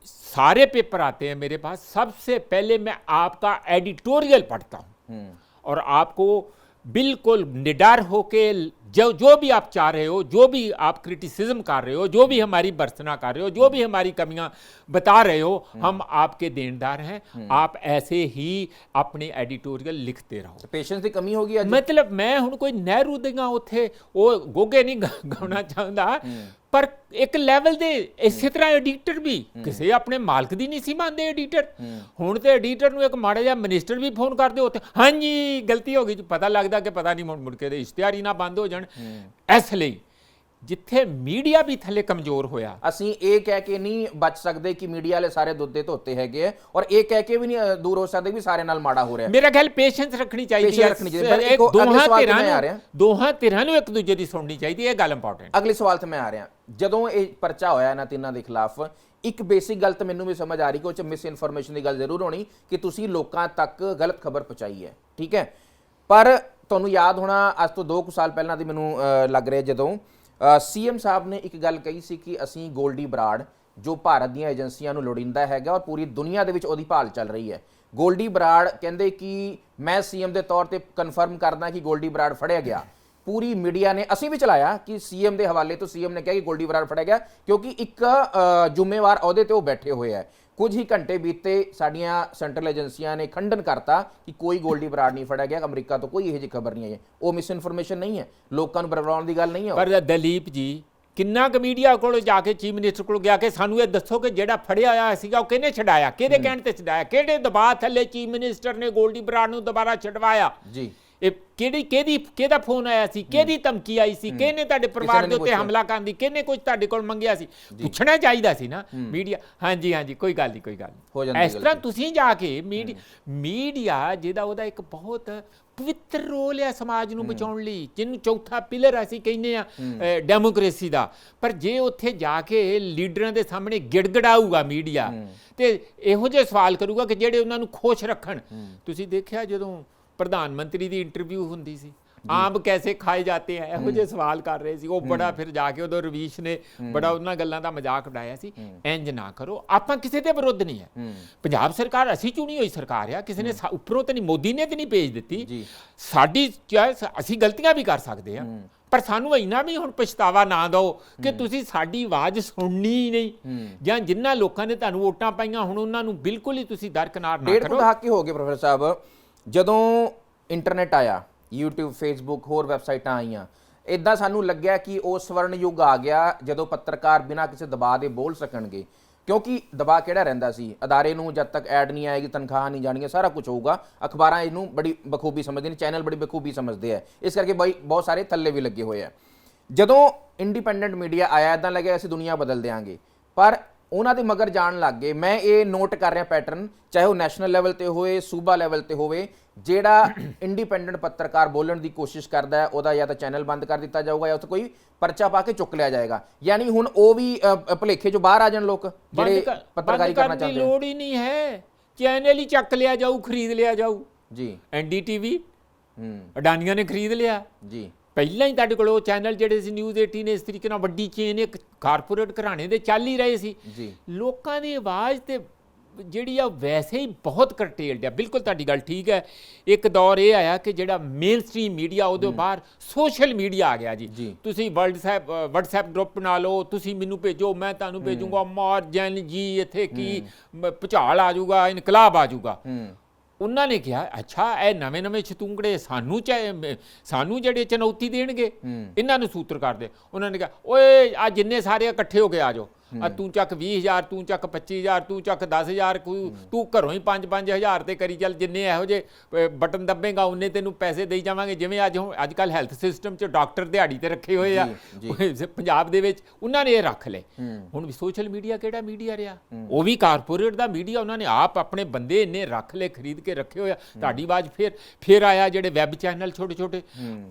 सारे पेपर आते हैं मेरे पास सबसे पहले मैं आपका एडिटोरियल पढ़ता हूँ हम्म, और आपको बिल्कुल निडर होके जो जो भी आप चाह रहे हो जो भी आप क्रिटिसिज्म कर रहे हो जो भी हमारी भर्सना कर रहे हो जो भी हमारी कमियां बता रहे हो हम आपके देनदार हैं आप ऐसे ही अपने एडिटोरियल लिखते रहो ਪੇਸ਼ੈਂਸ ਦੀ ਕਮੀ ਹੋ ਗਈ ਅੱਜ ਮਤਲਬ ਮੈਂ ਹੁਣ ਕੋਈ ਨਹਿਰੂ ਦੀਆਂ ਉੱਥੇ ਉਹ ਗੋਗੇ ਨਹੀਂ ਗਾ- ਗਾਉਣਾ ਚਾਹੁੰਦਾ ਪਰ ਇੱਕ ਲੈਵਲ ਦੇ ਇਸੇ ਤਰ੍ਹਾਂ ਐਡੀਟਰ ਵੀ ਕਿਸੇ ਆਪਣੇ ਮਾਲਕ ਦੀ ਨਹੀਂ ਸੀ ਮੰਨਦੇ ਐਡੀਟਰ ਹੁਣ ਤੇ ਐਡੀਟਰ ਨੂੰ ਇੱਕ ਮਾੜਾ ਜਿਹਾ ਮਿਨਿਸਟਰ ਵੀ ਫੋਨ ਕਰਦੇ ਉੱਥੇ ਹਾਂਜੀ ਗਲਤੀ ਹੋ ਗਈ ਜੀ ਪਤਾ ਲੱਗਦਾ ਕਿ ਪਤਾ ਨਹੀਂ ਮੁੜ ਮੁੜ ਕੇ ਦੇ ਇਸ਼ਤਿਹਾਰੀ ਨਾ ਬੰਦ ਹੋ ਜਾਣ ਇਸ ਲਈ ਜਿੱਥੇ ਮੀਡੀਆ ਵੀ ਥੱਲੇ ਕਮਜ਼ੋਰ ਹੋਇਆ। ਅਸੀਂ ਇਹ ਕਹਿ ਕੇ ਨਹੀਂ ਬਚ ਸਕਦੇ ਕਿ ਮੀਡੀਆ ਵਾਲੇ ਸਾਰੇ ਦੁੱਧ ਦੇ ਧੋਤੇ ਹੈਗੇ ਆ ਔਰ ਇਹ ਕਹਿ ਕੇ ਵੀ ਨਹੀਂ ਦੂਰ ਹੋ ਸਕਦੇ ਵੀ ਸਾਰੇ ਨਾਲ ਮਾੜਾ ਹੋ ਰਿਹਾ। ਮੇਰਾ ਖਿਆਲ ਪੇਸ਼ੈਂਸ ਰੱਖਣੀ ਚਾਹੀਦੀ ਹੈ। ਦੋਹਾਂ ਧਿਰਾਂ ਨੂੰ। ਦੋਹਾਂ ਧਿਰਾਂ ਨੂੰ ਇੱਕ ਦੂਜੇ ਦੀ ਸੁਣਨੀ ਚਾਹੀਦੀ ਹੈ। ਇਹ ਗੱਲ ਇੰਪੋਰਟੈਂਟ ਅਗਲੇ ਸਵਾਲ ਤੇ ਮੈਂ ਆ ਰਿਹਾ। ਜਦੋਂ ਇਹ ਪਰਚਾ ਹੋਇਆ ਇਹਨਾਂ ਤਿੰਨਾਂ ਦੇ ਖਿਲਾਫ ਇੱਕ ਬੇਸਿਕ ਗੱਲ ਤਾਂ ਮੈਨੂੰ ਵੀ ਸਮਝ ਆ ਰਹੀ ਕਿ ਉਹ ਚ ਮਿਸ ਇਨਫੋਰਮੇਸ਼ਨ ਦੀ ਗੱਲ ਜ਼ਰੂਰ ਹੋਣੀ ਕਿ ਤੁਸੀਂ ਲੋਕਾਂ ਤੱਕ ਗਲਤ ਖਬਰ ਪਹੁੰਚਾਈ ਹੈ। ਠੀਕ ਹੈ? ਪਰ ਤੁਹਾਨੂੰ ਯਾਦ ਹੋਣਾ ਅੱਜ ਤੋਂ 2 ਕੁ ਸਾਲ ਪਹਿਲਾਂ ਦੀ ਮੈਨੂੰ ਲੱਗ ਰਿਹਾ ਜਦੋਂ ਸੀਐਮ ਸਾਹਿਬ ਨੇ ਇੱਕ ਗੱਲ ਕਹੀ ਸੀ ਕਿ ਅਸੀਂ ਗੋਲਡੀ ਬਰਾੜ, ਜੋ ਭਾਰਤ ਦੀਆਂ ਏਜੰਸੀਆਂ ਨੂੰ ਲੋੜੀਂਦਾ ਹੈਗਾ ਔਰ ਪੂਰੀ ਦੁਨੀਆ ਦੇ ਵਿੱਚ ਉਹਦੀ ਭਾਲ ਚੱਲ ਰਹੀ ਹੈ। ਗੋਲਡੀ ਬਰਾੜ ਕਹਿੰਦੇ ਕਿ ਮੈਂ ਸੀਐਮ ਦੇ ਤੌਰ ਤੇ ਕਨਫਰਮ ਕਰਦਾ ਕਿ ਗੋਲਡੀ ਬਰਾੜ ਫੜਿਆ ਗਿਆ। ਪੂਰੀ ਮੀਡੀਆ ਨੇ, ਅਸੀਂ ਵੀ ਚਲਾਇਆ ਕਿ ਸੀਐਮ ਦੇ ਹਵਾਲੇ ਤੋਂ ਸੀਐਮ ਨੇ ਕਿਹਾ ਕਿ ਗੋਲਡੀ ਬਰਾੜ ਫੜਿਆ ਗਿਆ ਕਿਉਂਕਿ ਇੱਕ ਜ਼ਿੰਮੇਵਾਰ ਅਹੁਦੇ ਤੇ ਉਹ ਬੈਠੇ ਹੋਏ ਹੈ। ਕੁਝ ਹੀ ਘੰਟੇ ਬੀਤੇ ਸਾਡੀਆਂ ਸੈਂਟਰਲ ਏਜੰਸੀਆਂ ਨੇ ਖੰਡਨ ਕਰਤਾ ਕਿ ਕੋਈ ਗੋਲਡੀ ਬਰਾੜ ਨਹੀਂ ਫੜਿਆ ਗਿਆ ਅਮਰੀਕਾ ਤੋਂ ਕੋਈ ਇਹੋ ਜਿਹੀ ਖਬਰ ਨਹੀਂ ਆਈ। ਉਹ ਮਿਸ ਇਨਫੋਰਮੇਸ਼ਨ ਨਹੀਂ ਹੈ। ਲੋਕਾਂ ਨੂੰ ਬਰਬਰਾਉਣ ਦੀ ਗੱਲ ਨਹੀਂ ਹੈ। ਪਰ ਦਲੀਪ ਜੀ ਕਿੰਨਾ ਕੁ ਮੀਡੀਆ ਕੋਲ ਜਾ ਕੇ ਚੀਫ ਮਿਨਿਸਟਰ ਕੋਲ ਗਿਆ ਕਿ ਸਾਨੂੰ ਇਹ ਦੱਸੋ ਕਿ ਜਿਹੜਾ ਫੜਿਆ ਹੋਇਆ ਸੀਗਾ ਉਹ ਕਿਹਨੇ ਛਡਾਇਆ ਕਿਹਦੇ ਕਹਿਣ ਤੇ ਛਡਾਇਆ? ਕਿਹੜੇ ਦਬਾਅ ਥੱਲੇ ਚੀਫ ਮਿਨਿਸਟਰ ਨੇ ਗੋਲਡੀ ਬਰਾੜ ਨੂੰ ਦੁਬਾਰਾ ਛਡਵਾਇਆ? ਜੀ। ਇਹ ਕਿਹੜੀ ਕਿਹਦੀ ਕਿਹਦਾ ਫੋਨ ਆਇਆ ਸੀ? ਕਿਹਦੀ ਧਮਕੀ ਆਈ ਸੀ? ਕਿਹਨੇ ਤੁਹਾਡੇ ਪਰਿਵਾਰ ਦੇ ਉੱਤੇ। ਹਮਲਾ ਕਰਨ ਦੀ? ਕਿਹਨੇ ਕੁਝ ਤੁਹਾਡੇ ਕੋਲ ਮੰਗਿਆ ਸੀ? ਪੁੱਛਣਾ ਚਾਹੀਦਾ ਸੀ ਨਾ ਮੀਡੀਆ। ਹਾਂਜੀ ਹਾਂਜੀ ਕੋਈ ਗੱਲ ਨਹੀਂ ਕੋਈ ਗੱਲ ਹੋ ਜਾਂਦੀ ਇਸ ਤਰ੍ਹਾਂ। ਤੁਸੀਂ ਜਾ ਕੇ ਮੀਡੀਆ ਜਿਹਦਾ ਉਹਦਾ ਇੱਕ ਬਹੁਤ ਪਵਿੱਤਰ ਰੋਲ ਹੈ ਸਮਾਜ ਨੂੰ ਬਚਾਉਣ ਲਈ ਜਿਹਨੂੰ ਚੌਥਾ ਪਿਲਰ ਅਸੀਂ ਕਹਿੰਦੇ ਆ ਡੈਮੋਕ੍ਰੇਸੀ ਦਾ। ਪਰ ਜੇ ਉੱਥੇ ਜਾ ਕੇ ਲੀਡਰਾਂ ਦੇ ਸਾਹਮਣੇ ਗਿੜਗੜਾਊਗਾ ਮੀਡੀਆ ਤੇ ਇਹੋ ਜਿਹੇ ਸਵਾਲ ਕਰੂਗਾ ਕਿ ਜਿਹੜੇ ਉਹਨਾਂ ਨੂੰ ਖੁਸ਼ ਰੱਖਣ। ਤੁਸੀਂ ਦੇਖਿਆ ਜਦੋਂ ਪ੍ਰਧਾਨ ਮੰਤਰੀ ਦੀ ਇੰਟਰਵਿਊ ਹੁੰਦੀ ਸੀ। ਆਮ ਕੈਸੇ ਖਾਏ ਜਾਂਦੇ ਆ? ਇਹੋ ਜਿਹੇ ਸਵਾਲ ਕਰ ਰਹੇ ਸੀ। ਉਹ ਬੜਾ ਫਿਰ ਜਾ ਕੇ ਉਦੋਂ ਰਵੀਸ਼ ਨੇ ਬੜਾ ਉਹਨਾਂ ਗੱਲਾਂ ਦਾ ਮਜ਼ਾਕ ਉਡਾਇਆ ਸੀ। ਇੰਜ ਨਾ ਕਰੋ। ਆਪਾਂ ਕਿਸੇ ਦੇ ਵਿਰੁੱਧ ਨਹੀਂ ਹੈ। ਪੰਜਾਬ ਸਰਕਾਰ ਅਸੀਂ ਚੁਣੀ ਹੋਈ ਸਰਕਾਰ ਆ। ਕਿਸੇ ਨੇ ਉੱਪਰੋਂ ਤੇ ਨਹੀਂ ਮੋਦੀ ਨੇ ਤੇ ਨਹੀਂ ਭੇਜ ਦਿੱਤੀ। ਸਾਡੀ ਅਸੀਂ ਗਲਤੀਆਂ ਵੀ ਕਰ ਸਕਦੇ ਆ। ਪਰ ਸਾਨੂੰ ਇੰਨਾ ਵੀ ਹੁਣ ਪਛਤਾਵਾ ਨਾ ਦਿਓ ਕਿ ਤੁਸੀਂ ਸਾਡੀ ਆਵਾਜ਼ ਸੁਣਨੀ ਹੀ ਨਹੀਂ। ਜਾਂ ਜਿਨ੍ਹਾਂ ਲੋਕਾਂ ਨੇ ਤੁਹਾਨੂੰ ਵੋਟਾਂ ਪਾਈਆਂ ਹੁਣ ਉਹਨਾਂ ਨੂੰ ਬਿਲਕੁਲ ਹੀ ਤੁਸੀਂ ਦਰਕਨਾਰ ਨਾ ਡੇਢ ਕੁ ਕਰੋ। ਦਹਾਕੇ ਹੋ ਗਏ ਪ੍ਰੋਫੈਸਰ ਸਾਹਿਬ। ਜਦੋਂ ਇੰਟਰਨੈਟ ਆਇਆ, YouTube, Facebook, ਹੋਰ ਵੈਬਸਾਈਟਾਂ ਆਈਆਂ ਇਦਾਂ ਸਾਨੂੰ ਲੱਗਿਆ ਕਿ ਉਹ ਸਵਰਨ ਯੁੱਗ ਆ ਗਿਆ, ਜਦੋਂ ਪੱਤਰਕਾਰ ਬਿਨਾਂ ਕਿਸੇ ਦਬਾਅ ਦੇ ਬੋਲ ਸਕਣਗੇ। ਕਿਉਂਕਿ ਦਬਾਅ ਕਿਹੜਾ ਰਹਿੰਦਾ ਸੀ? ਅਦਾਰੇ ਨੂੰ ਜਦ ਤੱਕ ਐਡ ਨਹੀਂ ਆਏਗੀ, ਤਨਖਾਹ ਨਹੀਂ ਜਾਣੀਆਂ ਸਾਰਾ ਕੁਝ ਹੋਊਗਾ। ਅਖਬਾਰਾਂ ਇਹਨੂੰ ਬੜੀ ਬਖੂਬੀ ਸਮਝਦੇ ਨੇ, ਚੈਨਲ ਬੜੀ ਬਖੂਬੀ ਸਮਝਦੇ ਆ। ਇਸ ਕਰਕੇ ਬਈ ਬਹੁਤ ਸਾਰੇ ਥੱਲੇ ਵੀ ਲੱਗੇ ਹੋਏ ਆ। ਜਦੋਂ ਇੰਡੀਪੈਂਡੈਂਟ ਮੀਡੀਆ ਆਇਆ ਇਦਾਂ ਲੱਗਿਆ ਅਸੀਂ ਦੁਨੀਆ ਬਦਲ ਦੇਾਂਗੇ ਪਰ ਉਹਨਾਂ ਦੇ ਮਗਰ ਜਾਣ ਲੱਗ ਗਏ। ਮੈਂ ਇਹ ਨੋਟ ਕਰ ਰਿਹਾ ਪੈਟਰਨ ਚਾਹੇ ਉਹ ਨੈਸ਼ਨਲ ਲੈਵਲ ਤੇ ਹੋਵੇ ਸੂਬਾ ਲੈਵਲ ਤੇ ਹੋਵੇ ਜਿਹੜਾ [COUGHS] ਇੰਡੀਪੈਂਡੈਂਟ ਪੱਤਰਕਾਰ ਬੋਲਣ ਦੀ ਕੋਸ਼ਿਸ਼ ਕਰਦਾ ਹੈ ਉਹਦਾ ਜਾਂ ਤਾਂ ਚੈਨਲ ਬੰਦ ਕਰ ਦਿੱਤਾ ਜਾਊਗਾ ਜਾਂ ਉੱਥੇ ਕੋਈ ਪਰਚਾ ਪਾ ਕੇ ਚੁੱਕ ਲਿਆ ਜਾਏਗਾ। ਯਾਨੀ ਹੁਣ ਉਹ ਵੀ ਭੁਲੇਖੇ ਚੋਂ ਬਾਹਰ ਆ ਜਾਣ ਲੋਕ ਜਿਹੜੇ ਪੱਤਰਕਾਰੀ ਕਰਨਾ ਚਾਹੁੰਦੇ ਆ। ਲੋੜ ਹੀ ਨਹੀਂ ਹੈ। ਚੈਨਲ ਹੀ ਚੱਕ ਲਿਆ ਜਾਊ ਖਰੀਦ ਲਿਆ ਜਾਊ। ਜੀ। ਐਨਡੀਟੀਵੀ ਹੂੰ। ਅਡਾਨੀਆਂ ਨੇ ਖਰੀਦ ਲਿਆ। ਜੀ। ਪਹਿਲਾਂ ਹੀ ਤੁਹਾਡੇ ਕੋਲ ਉਹ ਚੈਨਲ ਜਿਹੜੇ ਸੀ ਨਿਊਜ਼ 18 ਨੇ ਇਸ ਤਰੀਕੇ ਨਾਲ ਵੱਡੀ ਚੇਨ ਇੱਕ ਕਾਰਪੋਰੇਟ ਘਰਾਣੇ ਦੇ ਚੱਲ ਹੀ ਰਹੇ ਸੀ। ਜੀ। ਲੋਕਾਂ ਦੀ ਆਵਾਜ਼ ਤੇ ਜਿਹੜੀ ਆ ਵੈਸੇ ਹੀ ਬਹੁਤ ਕਰਟੇਲਡ ਆ। ਬਿਲਕੁਲ ਤੁਹਾਡੀ ਗੱਲ ਠੀਕ ਹੈ। ਇੱਕ ਦੌਰ ਇਹ ਆਇਆ ਕਿ ਜਿਹੜਾ ਮੇਨ ਸਟ੍ਰੀਮ ਮੀਡੀਆ ਉਹਦੇ ਬਾਹਰ ਸੋਸ਼ਲ ਮੀਡੀਆ ਆ ਗਿਆ ਜੀ। ਤੁਸੀਂ WhatsApp WhatsApp ਗਰੁੱਪ ਬਣਾ ਲਓ ਤੁਸੀਂ ਮੈਨੂੰ ਭੇਜੋ ਮੈਂ ਤੁਹਾਨੂੰ ਭੇਜੂਗਾ ਮਾਰ ਜਨ ਜੀ ਇੱਥੇ ਕੀ ਭੁਚਾਲ ਆ ਜਾਊਗਾ ਇਨਕਲਾਬ ਆ ਜਾਊਗਾ। ਉਹਨਾਂ ਨੇ ਕਿਹਾ ਅੱਛਾ ਇਹ ਨਵੇਂ ਨਵੇਂ ਛਤੂੰਗੜੇ ਸਾਨੂੰ ਚਾਹੇ ਸਾਨੂੰ ਜਿਹੜੇ ਚੁਣੌਤੀ ਦੇਣਗੇ ਇਹਨਾਂ ਨੂੰ ਸੂਤਰ ਕਰਦੇ। ਉਹਨਾਂ ਨੇ ਕਿਹਾ ਓਏ ਆ ਜਿੰਨੇ ਸਾਰੇ ਇਕੱਠੇ ਹੋ ਕੇ ਆ ਜਾਓ। ਆ ਤੂੰ ਚੱਕ 20000 ਤੂੰ ਚੱਕ 25000 ਤੂੰ ਚੱਕ 10000 ਕੋਈ ਤੂੰ ਘਰੋਂ ਹੀ 5-5000 ਤੇ ਕਰੀ ਚੱਲ ਜਿੰਨੇ ਇਹੋ ਜੇ ਬਟਨ ਦੱਬੇਗਾ ਉਹਨੇ ਤੈਨੂੰ ਪੈਸੇ ਦੇਈ ਜਾਵਾਂਗੇ। ਜਿਵੇਂ ਅੱਜ ਹੁਣ ਅੱਜ ਕੱਲ ਹੈਲਥ ਸਿਸਟਮ 'ਚ ਡਾਕਟਰ ਦਿਹਾੜੀ ਤੇ ਰੱਖੇ ਹੋਏ ਆ। ਪੰਜਾਬ ਦੇ ਵਿੱਚ ਉਹਨਾਂ ਨੇ ਇਹ ਰੱਖ ਲਏ। ਹੁਣ ਵੀ ਸੋਸ਼ਲ ਮੀਡੀਆ ਕਿਹੜਾ ਮੀਡੀਆ ਰਿਹਾ? ਉਹ ਵੀ ਕਾਰਪੋਰੇਟ ਦਾ ਮੀਡੀਆ ਉਹਨਾਂ ਨੇ ਆਪ ਆਪਣੇ ਬੰਦੇ ਇੰਨੇ ਰੱਖ ਲਏ ਖਰੀਦ ਕੇ ਰੱਖੇ ਹੋਇਆ ਤੁਹਾਡੀ ਆਵਾਜ਼ ਫਿਰ ਫਿਰ ਆਇਆ ਜਿਹੜੇ ਵੈਬ ਚੈਨਲ ਛੋਟੇ ਛੋਟੇ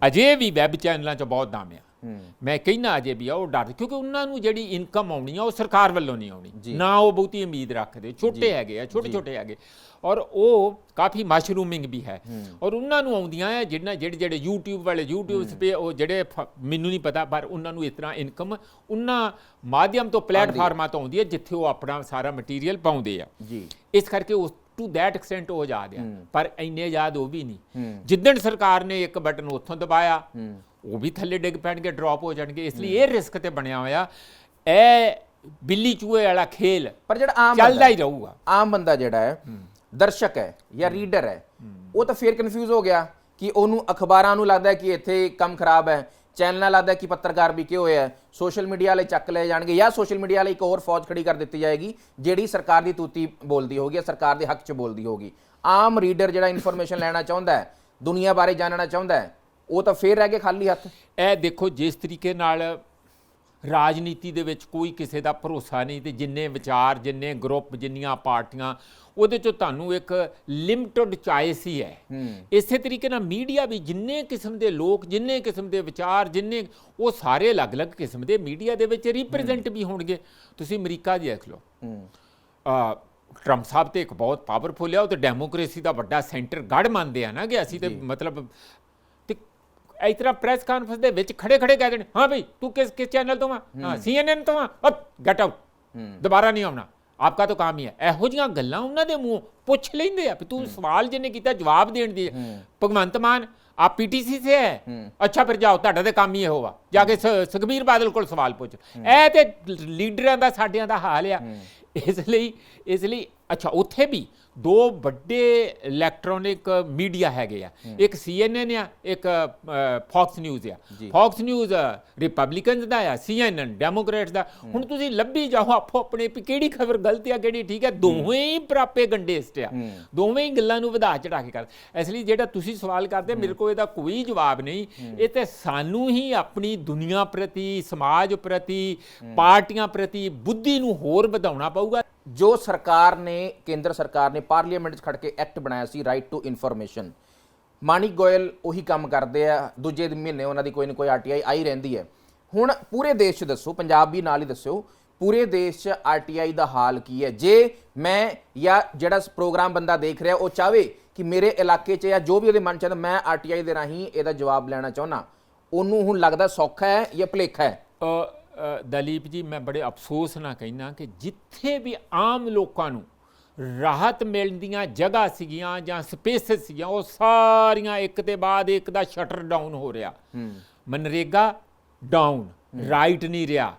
ਅਜੇ ਵੀ ਵੈਬ ਚੈਨਲਾਂ 'ਚ ਬਹੁਤ ਦਾਮ ਆ। ਮੈਂ ਕਹਿਣਾ ਅਜੇ ਵੀ ਆ ਉਹ ਡਰ ਕਿਉਂਕਿ ਉਹਨਾਂ ਨੂੰ ਜਿਹੜੀ ਇਨਕਮ ਆਉਣੀ ਆ ਉਹ ਸਰਕਾਰ ਵੱਲੋਂ ਨਹੀਂ ਆਉਣੀ। ਨਾ ਉਹ ਬਹੁਤੀ ਉਮੀਦ ਰੱਖਦੇ। ਛੋਟੇ ਹੈਗੇ ਆ ਛੋਟੇ ਛੋਟੇ ਹੈਗੇ। ਔਰ ਉਹ ਕਾਫੀ ਮਸ਼ਰੂਮਿੰਗ ਵੀ ਹੈ। ਔਰ ਉਹਨਾਂ ਨੂੰ ਆਉਂਦੀਆਂ ਹੈ ਜਿਹਨਾਂ ਜਿਹੜੇ ਜਿਹੜੇ YouTube ਵਾਲੇ YouTube ਤੇ ਉਹ ਜਿਹੜੇ ਮੈਨੂੰ ਨਹੀਂ ਪਤਾ ਪਰ ਉਹਨਾਂ ਨੂੰ ਇਸ ਤਰ੍ਹਾਂ ਇਨਕਮ ਉਹਨਾਂ ਮਾਧਿਅਮ ਤੋਂ ਪਲੇਟਫਾਰਮਾਂ ਤੋਂ ਆਉਂਦੀ ਹੈ ਜਿੱਥੇ ਉਹ ਆਪਣਾ ਸਾਰਾ ਮਟੀਰੀਅਲ ਪਾਉਂਦੇ ਆ। ਜੀ। ਇਸ ਕਰਕੇ ਉਸ ਟੂ ਦੈਟ ਐਕਸਟੈਂਟ ਉਹ ਆਜ਼ਾਦ ਆ। ਪਰ ਇੰਨੇ ਆਜ਼ਾਦ ਉਹ ਵੀ ਨਹੀਂ। ਜਿੱਦਣ ਸਰਕਾਰ ਨੇ ਇੱਕ ਬਟਨ ਉੱਥੋਂ ਦਬਾਇਆ ਉਹ ਵੀ ਥੱਲੇ ਡਿੱਗ ਪੈਣਗੇ ਡ੍ਰੌਪ ਹੋ ਜਾਣਗੇ। ਇਸ ਲਈ ਇਹ ਰਿਸਕ ਤੇ ਬਣਿਆ ਹੋਇਆ। ਇਹ ਬਿੱਲੀ ਚੂਹੇ ਵਾਲਾ ਖੇਲ ਪਰ ਜਿਹੜਾ ਆਮ ਚੱਲਦਾ ਹੀ ਰਹੂਗਾ। ਆਮ ਬੰਦਾ ਜਿਹੜਾ ਹੈ ਦਰਸ਼ਕ ਹੈ ਜਾਂ ਰੀਡਰ ਹੈ ਉਹ ਤਾਂ ਫੇਰ ਕਨਫਿਊਜ਼ ਹੋ ਗਿਆ ਕਿ ਉਹਨੂੰ ਅਖਬਾਰਾਂ ਨੂੰ ਲੱਗਦਾ ਕਿ ਇੱਥੇ ਕੰਮ ਖਰਾਬ ਹੈ। ਚੈਨਲਾਂ ਲੱਗਦਾ ਕਿ ਪੱਤਰਕਾਰ ਵਿਕੇ ਹੋਏ ਹੈ ਸੋਸ਼ਲ ਮੀਡੀਆ ਵਾਲੇ ਚੱਕ ਲਏ ਜਾਣਗੇ ਜਾਂ ਸੋਸ਼ਲ ਮੀਡੀਆ ਵਾਲੇ ਇੱਕ ਹੋਰ ਫੌਜ ਖੜੀ ਕਰ ਦਿੱਤੀ ਜਾਏਗੀ, ਜਿਹੜੀ ਸਰਕਾਰ ਦੀ ਤੂਤੀ ਬੋਲਦੀ ਹੋਗੀ ਜਾਂ ਸਰਕਾਰ ਦੇ ਹੱਕ 'ਚ ਬੋਲਦੀ ਹੋਗੀ ਆਮ ਰੀਡਰ ਜਿਹੜਾ ਇਨਫੋਰਮੇਸ਼ਨ ਲੈਣਾ ਚਾਹੁੰਦਾ ਹੈ, ਦੁਨੀਆ ਬਾਰੇ ਜਾਣਨਾ ਚਾਹੁੰਦਾ ਹੈ, ਉਹ ਤਾਂ ਫੇਰ ਰਹਿ ਗਏ ਖਾਲੀ ਹੱਥ। ਇਹ ਦੇਖੋ, ਜਿਸ ਤਰੀਕੇ ਨਾਲ ਰਾਜਨੀਤੀ ਦੇ ਵਿੱਚ ਕੋਈ ਕਿਸੇ ਦਾ ਭਰੋਸਾ ਨਹੀਂ ਤੇ ਜਿੰਨੇ ਵਿਚਾਰ ਜਿੰਨੇ ਗਰੁੱਪ ਜਿੰਨੀਆਂ ਪਾਰਟੀਆਂ ਉਹਦੇ ਚੋਂ ਤੁਹਾਨੂੰ ਇੱਕ ਲਿਮਟਿਡ ਚਾਇਸ ਹੀ ਹੈ। ਇਸੇ ਤਰੀਕੇ ਨਾਲ ਮੀਡੀਆ ਵੀ ਜਿੰਨੇ ਕਿਸਮ ਦੇ ਲੋਕ ਜਿੰਨੇ ਕਿਸਮ ਦੇ ਵਿਚਾਰ ਜਿੰਨੇ ਉਹ ਸਾਰੇ ਅਲੱਗ-ਅਲੱਗ ਕਿਸਮ ਦੇ ਮੀਡੀਆ ਦੇ ਵਿੱਚ ਰਿਪਰੈਜ਼ੈਂਟ ਵੀ ਹੋਣਗੇ। ਤੁਸੀਂ ਅਮਰੀਕਾ ਦੇਖ ਲਓ। ਆ ਟਰੰਪ ਸਾਹਿਬ ਤੇ ਇੱਕ ਬਹੁਤ ਪਾਵਰਫੁਲ ਹੈ ਉਹ ਤੇ ਡੈਮੋਕ੍ਰੇਸੀ ਦਾ ਵੱਡਾ ਸੈਂਟਰ ਗੜ ਮੰਨਦੇ ਆ ਨਾ ਕਿ ਅਸੀਂ ਤੇ ਮਤਲਬ ਇਸ ਤਰ੍ਹਾਂ ਪ੍ਰੈਸ ਕਾਨਫਰੰਸ ਦੇ ਵਿੱਚ ਖੜੇ ਖੜੇ ਕਹਿ ਦੇਣ ਹਾਂ ਭਈ ਤੂੰ ਕਿਸ ਕਿਸ ਚੈਨਲ ਤੋਂ ਆ? ਹਾਂ। ਸੀਐਨਐਨ ਤੋਂ ਆ। ਅਬ ਗੈਟ ਆਊਟ ਦੁਬਾਰਾ ਨਹੀਂ ਆਉਣਾ। ਆਪਕਾ ਤਾਂ ਕੰਮ ਹੀ ਹੈ। ਇਹੋ ਜੀਆਂ ਗੱਲਾਂ ਉਹਨਾਂ ਦੇ ਮੂੰਹ ਪੁੱਛ ਲੈਂਦੇ ਆ ਵੀ ਤੂੰ ਸਵਾਲ ਜਿਹਨੇ ਕੀਤਾ ਜਵਾਬ ਦੇਣ ਦੀ। ਭਗਵੰਤ ਮਾਨ ਆਪ ਪੀਟੀਸੀ ਸੇ ਹੈ। ਅੱਛਾ ਫਿਰ ਜਾਓ ਤੁਹਾਡਾ ਤੇ ਕੰਮ ਹੀ ਇਹੋ ਵਾ ਜਾ ਕੇ ਸੁਖਬੀਰ ਬਾਦਲ ਕੋਲ ਸਵਾਲ ਪੁੱਛ। ਇਹ ਤੇ ਲੀਡਰਾਂ ਦਾ ਸਾਡਿਆਂ ਦਾ ਹਾਲ ਆ। ਇਸ ਲਈ ਇਸ ਲਈ ਅੱਛਾ ਉੱਥੇ ਵੀ ਦੋ ਵੱਡੇ ਇਲੈਕਟ੍ਰੋਨਿਕ ਮੀਡੀਆ ਹੈਗੇ ਆ। ਇੱਕ CNN ਆ ਇੱਕ ਫੌਕਸ ਨਿਊਜ਼ ਆ। ਫੌਕਸ ਨਿਊਜ਼ ਰਿਪਬਲਿਕਨਸ ਦਾ ਆ CNN ਡੈਮੋਕ੍ਰੇਟਸ ਦਾ। ਹੁਣ ਤੁਸੀਂ ਲੱਭੀ ਜਾਓ ਆਪੋ ਆਪਣੇ ਵੀ ਕਿਹੜੀ ਖਬਰ ਗਲਤ ਆ ਕਿਹੜੀ ਠੀਕ ਹੈ। ਦੋਵੇਂ ਹੀ ਪ੍ਰਾਪੇ ਗੰਡੇਸਟ ਆ। ਦੋਵੇਂ ਹੀ ਗੱਲਾਂ ਨੂੰ ਵਧਾ ਚੜਾ ਕੇ ਕਰ ਇਸ ਲਈ ਜਿਹੜਾ ਤੁਸੀਂ ਸਵਾਲ ਕਰਦੇ ਮੇਰੇ ਕੋਲ ਇਹਦਾ ਕੋਈ ਜਵਾਬ ਨਹੀਂ। ਇਹ ਤੇ ਸਾਨੂੰ ਹੀ ਆਪਣੀ ਦੁਨੀਆ ਪ੍ਰਤੀ ਸਮਾਜ ਪ੍ਰਤੀ ਪਾਰਟੀਆਂ ਪ੍ਰਤੀ ਬੁੱਧੀ ਨੂੰ ਹੋਰ ਵਧਾਉਣਾ ਪਊਗਾ। ਜੋ ਸਰਕਾਰ ਨੇ ਕੇਂਦਰ ਸਰਕਾਰ ਨੇ ਪਾਰਲੀਮੈਂਟ 'ਚ ਖੜ ਕੇ ਐਕਟ ਬਣਾਇਆ ਸੀ right to information Manik Goyal ਉਹੀ ਕੰਮ ਕਰਦੇ ਆ, ਦੂਜੇ ਦਿਨ ਮਹੀਨੇ ਉਹਨਾਂ ਦੀ ਕੋਈ ਨਾ ਕੋਈ ਆਰਟੀਆਈ ਆਈ ਰਹਿੰਦੀ ਹੈ। ਹੁਣ ਪੂਰੇ ਦੇਸ਼ 'ਚ ਦੱਸੋ, ਪੰਜਾਬ ਵੀ ਨਾਲ ਹੀ ਦੱਸਿਓ, ਪੂਰੇ ਦੇਸ਼ 'ਚ ਆਰਟੀਆਈ ਦਾ ਹਾਲ ਕੀ ਹੈ? ਜੇ ਮੈਂ ਜਾਂ ਜਿਹੜਾ ਪ੍ਰੋਗਰਾਮ ਬੰਦਾ ਦੇਖ ਰਿਹਾ, ਉਹ ਚਾਹਵੇ ਕਿ ਮੇਰੇ ਇਲਾਕੇ 'ਚ ਜਾਂ ਜੋ ਵੀ ਉਹਦੇ ਮਨ 'ਚ ਹੈ ਮੈਂ ਆਰਟੀਆਈ ਦੇ ਰਾਹੀਂ ਇਹਦਾ ਜਵਾਬ ਲੈਣਾ ਚਾਹੁੰਦਾ। ਉਹਨੂੰ ਹੁਣ ਲੱਗਦਾ ਸੌਖਾ ਹੈ ਜਾਂ ਭੁਲੇਖਾ ਹੈ? ਦਲੀਪ ਜੀ, ਮੈਂ ਬੜੇ ਅਫਸੋਸ ਨਾਲ ਕਹਿਣਾ ਕਿ ਜਿੱਥੇ ਵੀ ਆਮ ਲੋਕਾਂ ਨੂੰ ਰਾਹਤ ਮਿਲਦੀਆਂ ਜਗ੍ਹਾ ਸੀਗੀਆਂ ਜਾਂ ਸਪੇਸਸ ਸੀਗੀਆਂ ਉਹ ਸਾਰੀਆਂ ਇੱਕ ਤੇ ਬਾਅਦ ਇੱਕ ਦਾ ਸ਼ਟਰ ਡਾਊਨ ਹੋ ਰਿਹਾ। ਮਨਰੇਗਾ ਡਾਊਨ ਰਾਈਟ ਨਹੀਂ ਰਿਹਾ।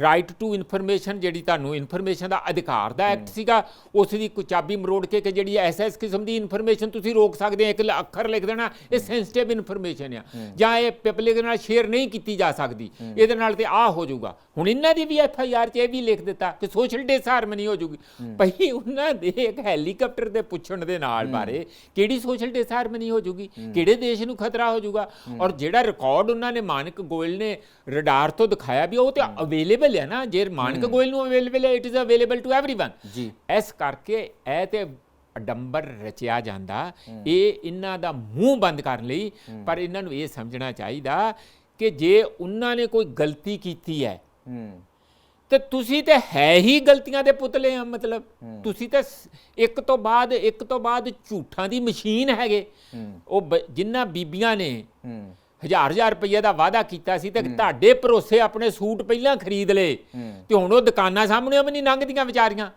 ਰਾਈਟ ਟੂ ਇਨਫੋਰਮੇਸ਼ਨ ਜਿਹੜੀ ਤੁਹਾਨੂੰ ਇਨਫੋਰਮੇਸ਼ਨ ਦਾ ਅਧਿਕਾਰ ਦਾ ਐਕਟ ਸੀਗਾ ਉਸ ਦੀ ਕੋਈ ਚਾਬੀ ਮਰੋੜ ਕੇ ਕਿ ਜਿਹੜੀ ਐਸਐਸ ਕਿਸਮ ਦੀ ਇਨਫੋਰਮੇਸ਼ਨ ਤੁਸੀਂ ਰੋਕ ਸਕਦੇ ਹੋ ਇੱਕ ਅੱਖਰ ਲਿਖ ਦੇਣਾ ਇਹ ਸੈਂਸਿਟਿਵ ਇਨਫੋਰਮੇਸ਼ਨ ਆ। ਜਾਂ ਇਹ ਪਬਲਿਕ ਨਾਲ ਸ਼ੇਅਰ ਨਹੀਂ ਕੀਤੀ ਜਾ ਸਕਦੀ ਇਹਦੇ ਨਾਲ ਤੇ ਆ ਹੋ ਜਾਊਗਾ। ਹੁਣ ਇਹਨਾਂ ਦੀ ਵੀ ਐਫ ਆਈ ਆਰ 'ਚ ਇਹ ਵੀ ਲਿਖ ਦਿੱਤਾ ਕਿ ਸੋਸ਼ਲ ਡਿਸਹਾਰਮਨੀ ਹੋ ਜਾਊਗੀ। ਭਈ ਉਹਨਾਂ ਦੇ ਇੱਕ ਹੈਲੀਕਾਪਟਰ ਦੇ ਪੁੱਛਣ ਦੇ ਨਾਲ ਬਾਰੇ ਕਿਹੜੀ ਸੋਸ਼ਲ ਡਿਸਹਾਰਮਨੀ ਹੋ ਜਾਊਗੀ ਕਿਹੜੇ ਦੇਸ਼ ਨੂੰ ਖਤਰਾ ਹੋ ਜਾਊਗਾ। ਔਰ ਜਿਹੜਾ ਰਿਕਾਰਡ ਉਹਨਾਂ ਨੇ ਮਾਨਕ ਗੋਇਲ ਨੇ ਰਡਾਰ ਤੋਂ ਦਿਖਾਇਆ ਵੀ ਉਹ ਤੇ ਅਵੇਲੇਬਲ ਹੈ ਨਾ ਜੇ ਮਾਨਕ ਗੋਇਲ ਨੂੰ ਅਵੇਲੇਬਲ ਹੈ it is available to everyone ਜੀ ਇਸ ਕਰਕੇ ਇਹ ਤੇ ਅਡੰਬਰ ਰਚਿਆ ਜਾਂਦਾ ਇਹ ਇਹਨਾਂ ਦਾ ਮੂੰਹ ਬੰਦ ਕਰਨ ਲਈ ਪਰ ਇਹਨਾਂ ਨੂੰ ਇਹ ਸਮਝਣਾ ਚਾਹੀਦਾ ਕਿ ਜੇ ਉਹਨਾਂ ਨੇ ਕੋਈ ਗਲਤੀ ਕੀਤੀ ਹੈ ਹੂੰ ਤੇ ਤੁਸੀਂ ਤੇ ਹੈ ਹੀ ਗਲਤੀਆਂ ਦੇ ਪੁਤਲੇ ਆ ਮਤਲਬ ਤੁਸੀਂ ਤੇ ਸ- ਇੱਕ ਤੋਂ ਬਾਅਦ ਇੱਕ ਤੋਂ ਬਾਅਦ ਝੂਠਾਂ ਦੀ ਮਸ਼ੀਨ ਹੈਗੇ ਉਹ ਬ- ਜਿਨ੍ਹਾਂ ਬੀਬੀਆਂ ਨੇ ਹੂੰ ਹਜ਼ਾਰ ਹਜ਼ਾਰ ਰੁਪਈਆ ਦਾ ਵਾਅਦਾ ਕੀਤਾ ਸੀ ਤੇ ਤੁਹਾਡੇ ਭਰੋਸੇ ਆਪਣੇ ਸੂਟ ਪਹਿਲਾਂ ਖਰੀਦ ਲਏ ਤੇ ਹੁਣ ਉਹ ਦੁਕਾਨਾਂ ਸਾਹਮਣੇ ਵੀ ਨਹੀਂ ਲੰਘਦੀਆਂ ਵਿਚਾਰੀਆਂ।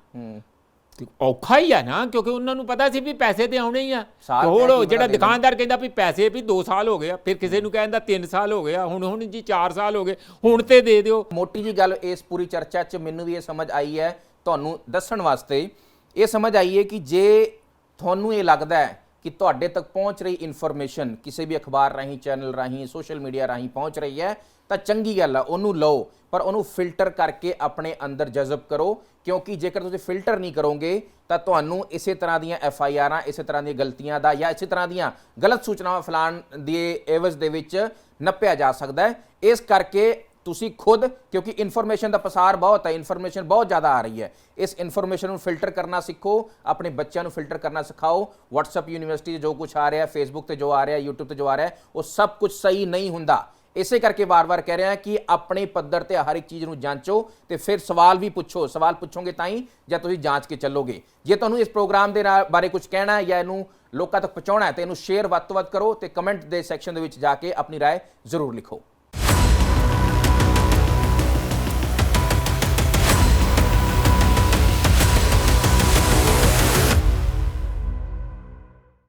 ਤੇ ਔਖਾ ਹੀ ਆ ਨਾ ਕਿਉਂਕਿ ਉਹਨਾਂ ਨੂੰ ਪਤਾ ਸੀ ਵੀ ਪੈਸੇ ਤੇ ਆਉਣੇ ਹੀ ਆ। ਸਾਲ ਤੇ ਹੁਣ ਤੱਕ ਹੀ ਉਹ ਜਿਹੜਾ ਦੁਕਾਨਦਾਰ ਕਹਿੰਦਾ ਵੀ ਪੈਸੇ ਵੀ 2 ਸਾਲ ਹੋ ਗਏ ਆ ਫਿਰ ਕਿਸੇ ਨੂੰ ਕਹਿੰਦਾ 3 ਸਾਲ ਹੋ ਗਏ ਆ ਹੁਣ ਹੁਣ ਜੀ 4 ਸਾਲ ਹੋ ਗਏ ਹੁਣ ਤੇ ਦੇ ਦਿਓ। ਮੋਟੀ ਜੀ ਗੱਲ ਇਸ ਪੂਰੀ ਚਰਚਾ 'ਚ ਮੈਨੂੰ ਵੀ ਇਹ ਸਮਝ ਆਈ ਹੈ ਤੁਹਾਨੂੰ ਦੱਸਣ ਵਾਸਤੇ। ਇਹ ਸਮਝ ਆਈ ਹੈ ਕਿ ਜੇ ਤੁਹਾਨੂੰ ਇਹ ਲੱਗਦਾ ਹੈ ਕਿ ਤੁਹਾਡੇ ਤੱਕ ਪਹੁੰਚ ਰਹੀ ਇਨਫੋਰਮੇਸ਼ਨ ਕਿਸੇ ਵੀ ਅਖਬਾਰ ਰਾਹੀਂ ਚੈਨਲ ਰਾਹੀਂ ਸੋਸ਼ਲ ਮੀਡੀਆ ਰਾਹੀਂ ਪਹੁੰਚ ਰਹੀ ਹੈ, ਤਾਂ ਚੰਗੀ ਗੱਲ ਆ, ਉਹਨੂੰ ਲਓ, ਪਰ ਉਹਨੂੰ ਫਿਲਟਰ ਕਰਕੇ ਆਪਣੇ ਅੰਦਰ ਜਜ਼ਬ ਕਰੋ, ਕਿਉਂਕਿ ਜੇਕਰ ਤੁਸੀਂ ਫਿਲਟਰ ਨਹੀਂ ਕਰੋਗੇ, ਤਾਂ ਤੁਹਾਨੂੰ ਇਸੇ ਤਰ੍ਹਾਂ ਦੀਆਂ ਐਫ ਆਈ ਆਰਾਂ ਇਸੇ ਤਰ੍ਹਾਂ ਦੀਆਂ ਗਲਤੀਆਂ ਦਾ ਜਾਂ ਇਸੇ ਤਰ੍ਹਾਂ ਦੀਆਂ ਗਲਤ ਸੂਚਨਾਵਾਂ ਫੈਲਾਉਣ ਦੀ ਏਵਜ਼ ਦੇ ਵਿੱਚ ਨੱਪਿਆ ਜਾ ਸਕਦਾ ਹੈ। ਇਸ ਕਰਕੇ ਤੁਸੀਂ ਖੁਦ ਕਿਉਂਕਿ ਇਨਫੋਰਮੇਸ਼ਨ ਦਾ ਪਸਾਰ ਬਹੁਤ ਹੈ ਇਨਫੋਰਮੇਸ਼ਨ ਬਹੁਤ ਜ਼ਿਆਦਾ ਆ ਰਹੀ ਹੈ ਇਸ ਇਨਫੋਰਮੇਸ਼ਨ ਨੂੰ ਫਿਲਟਰ ਕਰਨਾ ਸਿੱਖੋ ਆਪਣੇ ਬੱਚਿਆਂ ਨੂੰ ਫਿਲਟਰ ਕਰਨਾ ਸਿਖਾਓ WhatsApp ਯੂਨੀਵਰਸਿਟੀ 'ਤੇ ਜੋ ਕੁਝ ਆ ਰਿਹਾ Facebook ਤੇ ਜੋ ਆ ਰਿਹਾ YouTube ਤੇ ਜੋ ਆ ਰਿਹਾ ਉਹ ਸਭ ਕੁਝ ਸਹੀ ਨਹੀਂ ਹੁੰਦਾ ਇਸੇ ਕਰਕੇ ਵਾਰ-ਵਾਰ ਕਹਿ ਰਿਹਾ ਕਿ ਆਪਣੇ ਪੱਧਰ ਤੇ ਹਰ ਇੱਕ ਚੀਜ਼ ਨੂੰ ਜਾਂਚੋ ਤੇ ਫਿਰ ਸਵਾਲ ਵੀ ਪੁੱਛੋ ਸਵਾਲ ਪੁੱਛੋਗੇ ਤਾਂ ਹੀ ਜਾਂ ਤੁਸੀਂ ਜਾਂਚ ਕੇ ਚੱਲੋਗੇ ਜੇ ਤੁਹਾਨੂੰ ਇਸ ਪ੍ਰੋਗਰਾਮ ਦੇ ਨਾਲ- ਬਾਰੇ ਕੁਝ ਕਹਿਣਾ ਹੈ ਜਾਂ ਇਹਨੂੰ ਲੋਕਾਂ ਤੱਕ ਪਹੁੰਚਾਉਣਾ ਹੈ ਤੇ ਇਹਨੂੰ ਸ਼ੇਅਰ ਵੱਧ ਤੋਂ ਵੱਧ ਕਰੋ ਤੇ ਕਮੈਂਟ ਦੇ ਸੈਕਸ਼ਨ ਦੇ ਵਿੱਚ ਜਾ ਕੇ ਆਪਣੀ رائے ਜ਼ਰੂਰ ਲਿਖੋ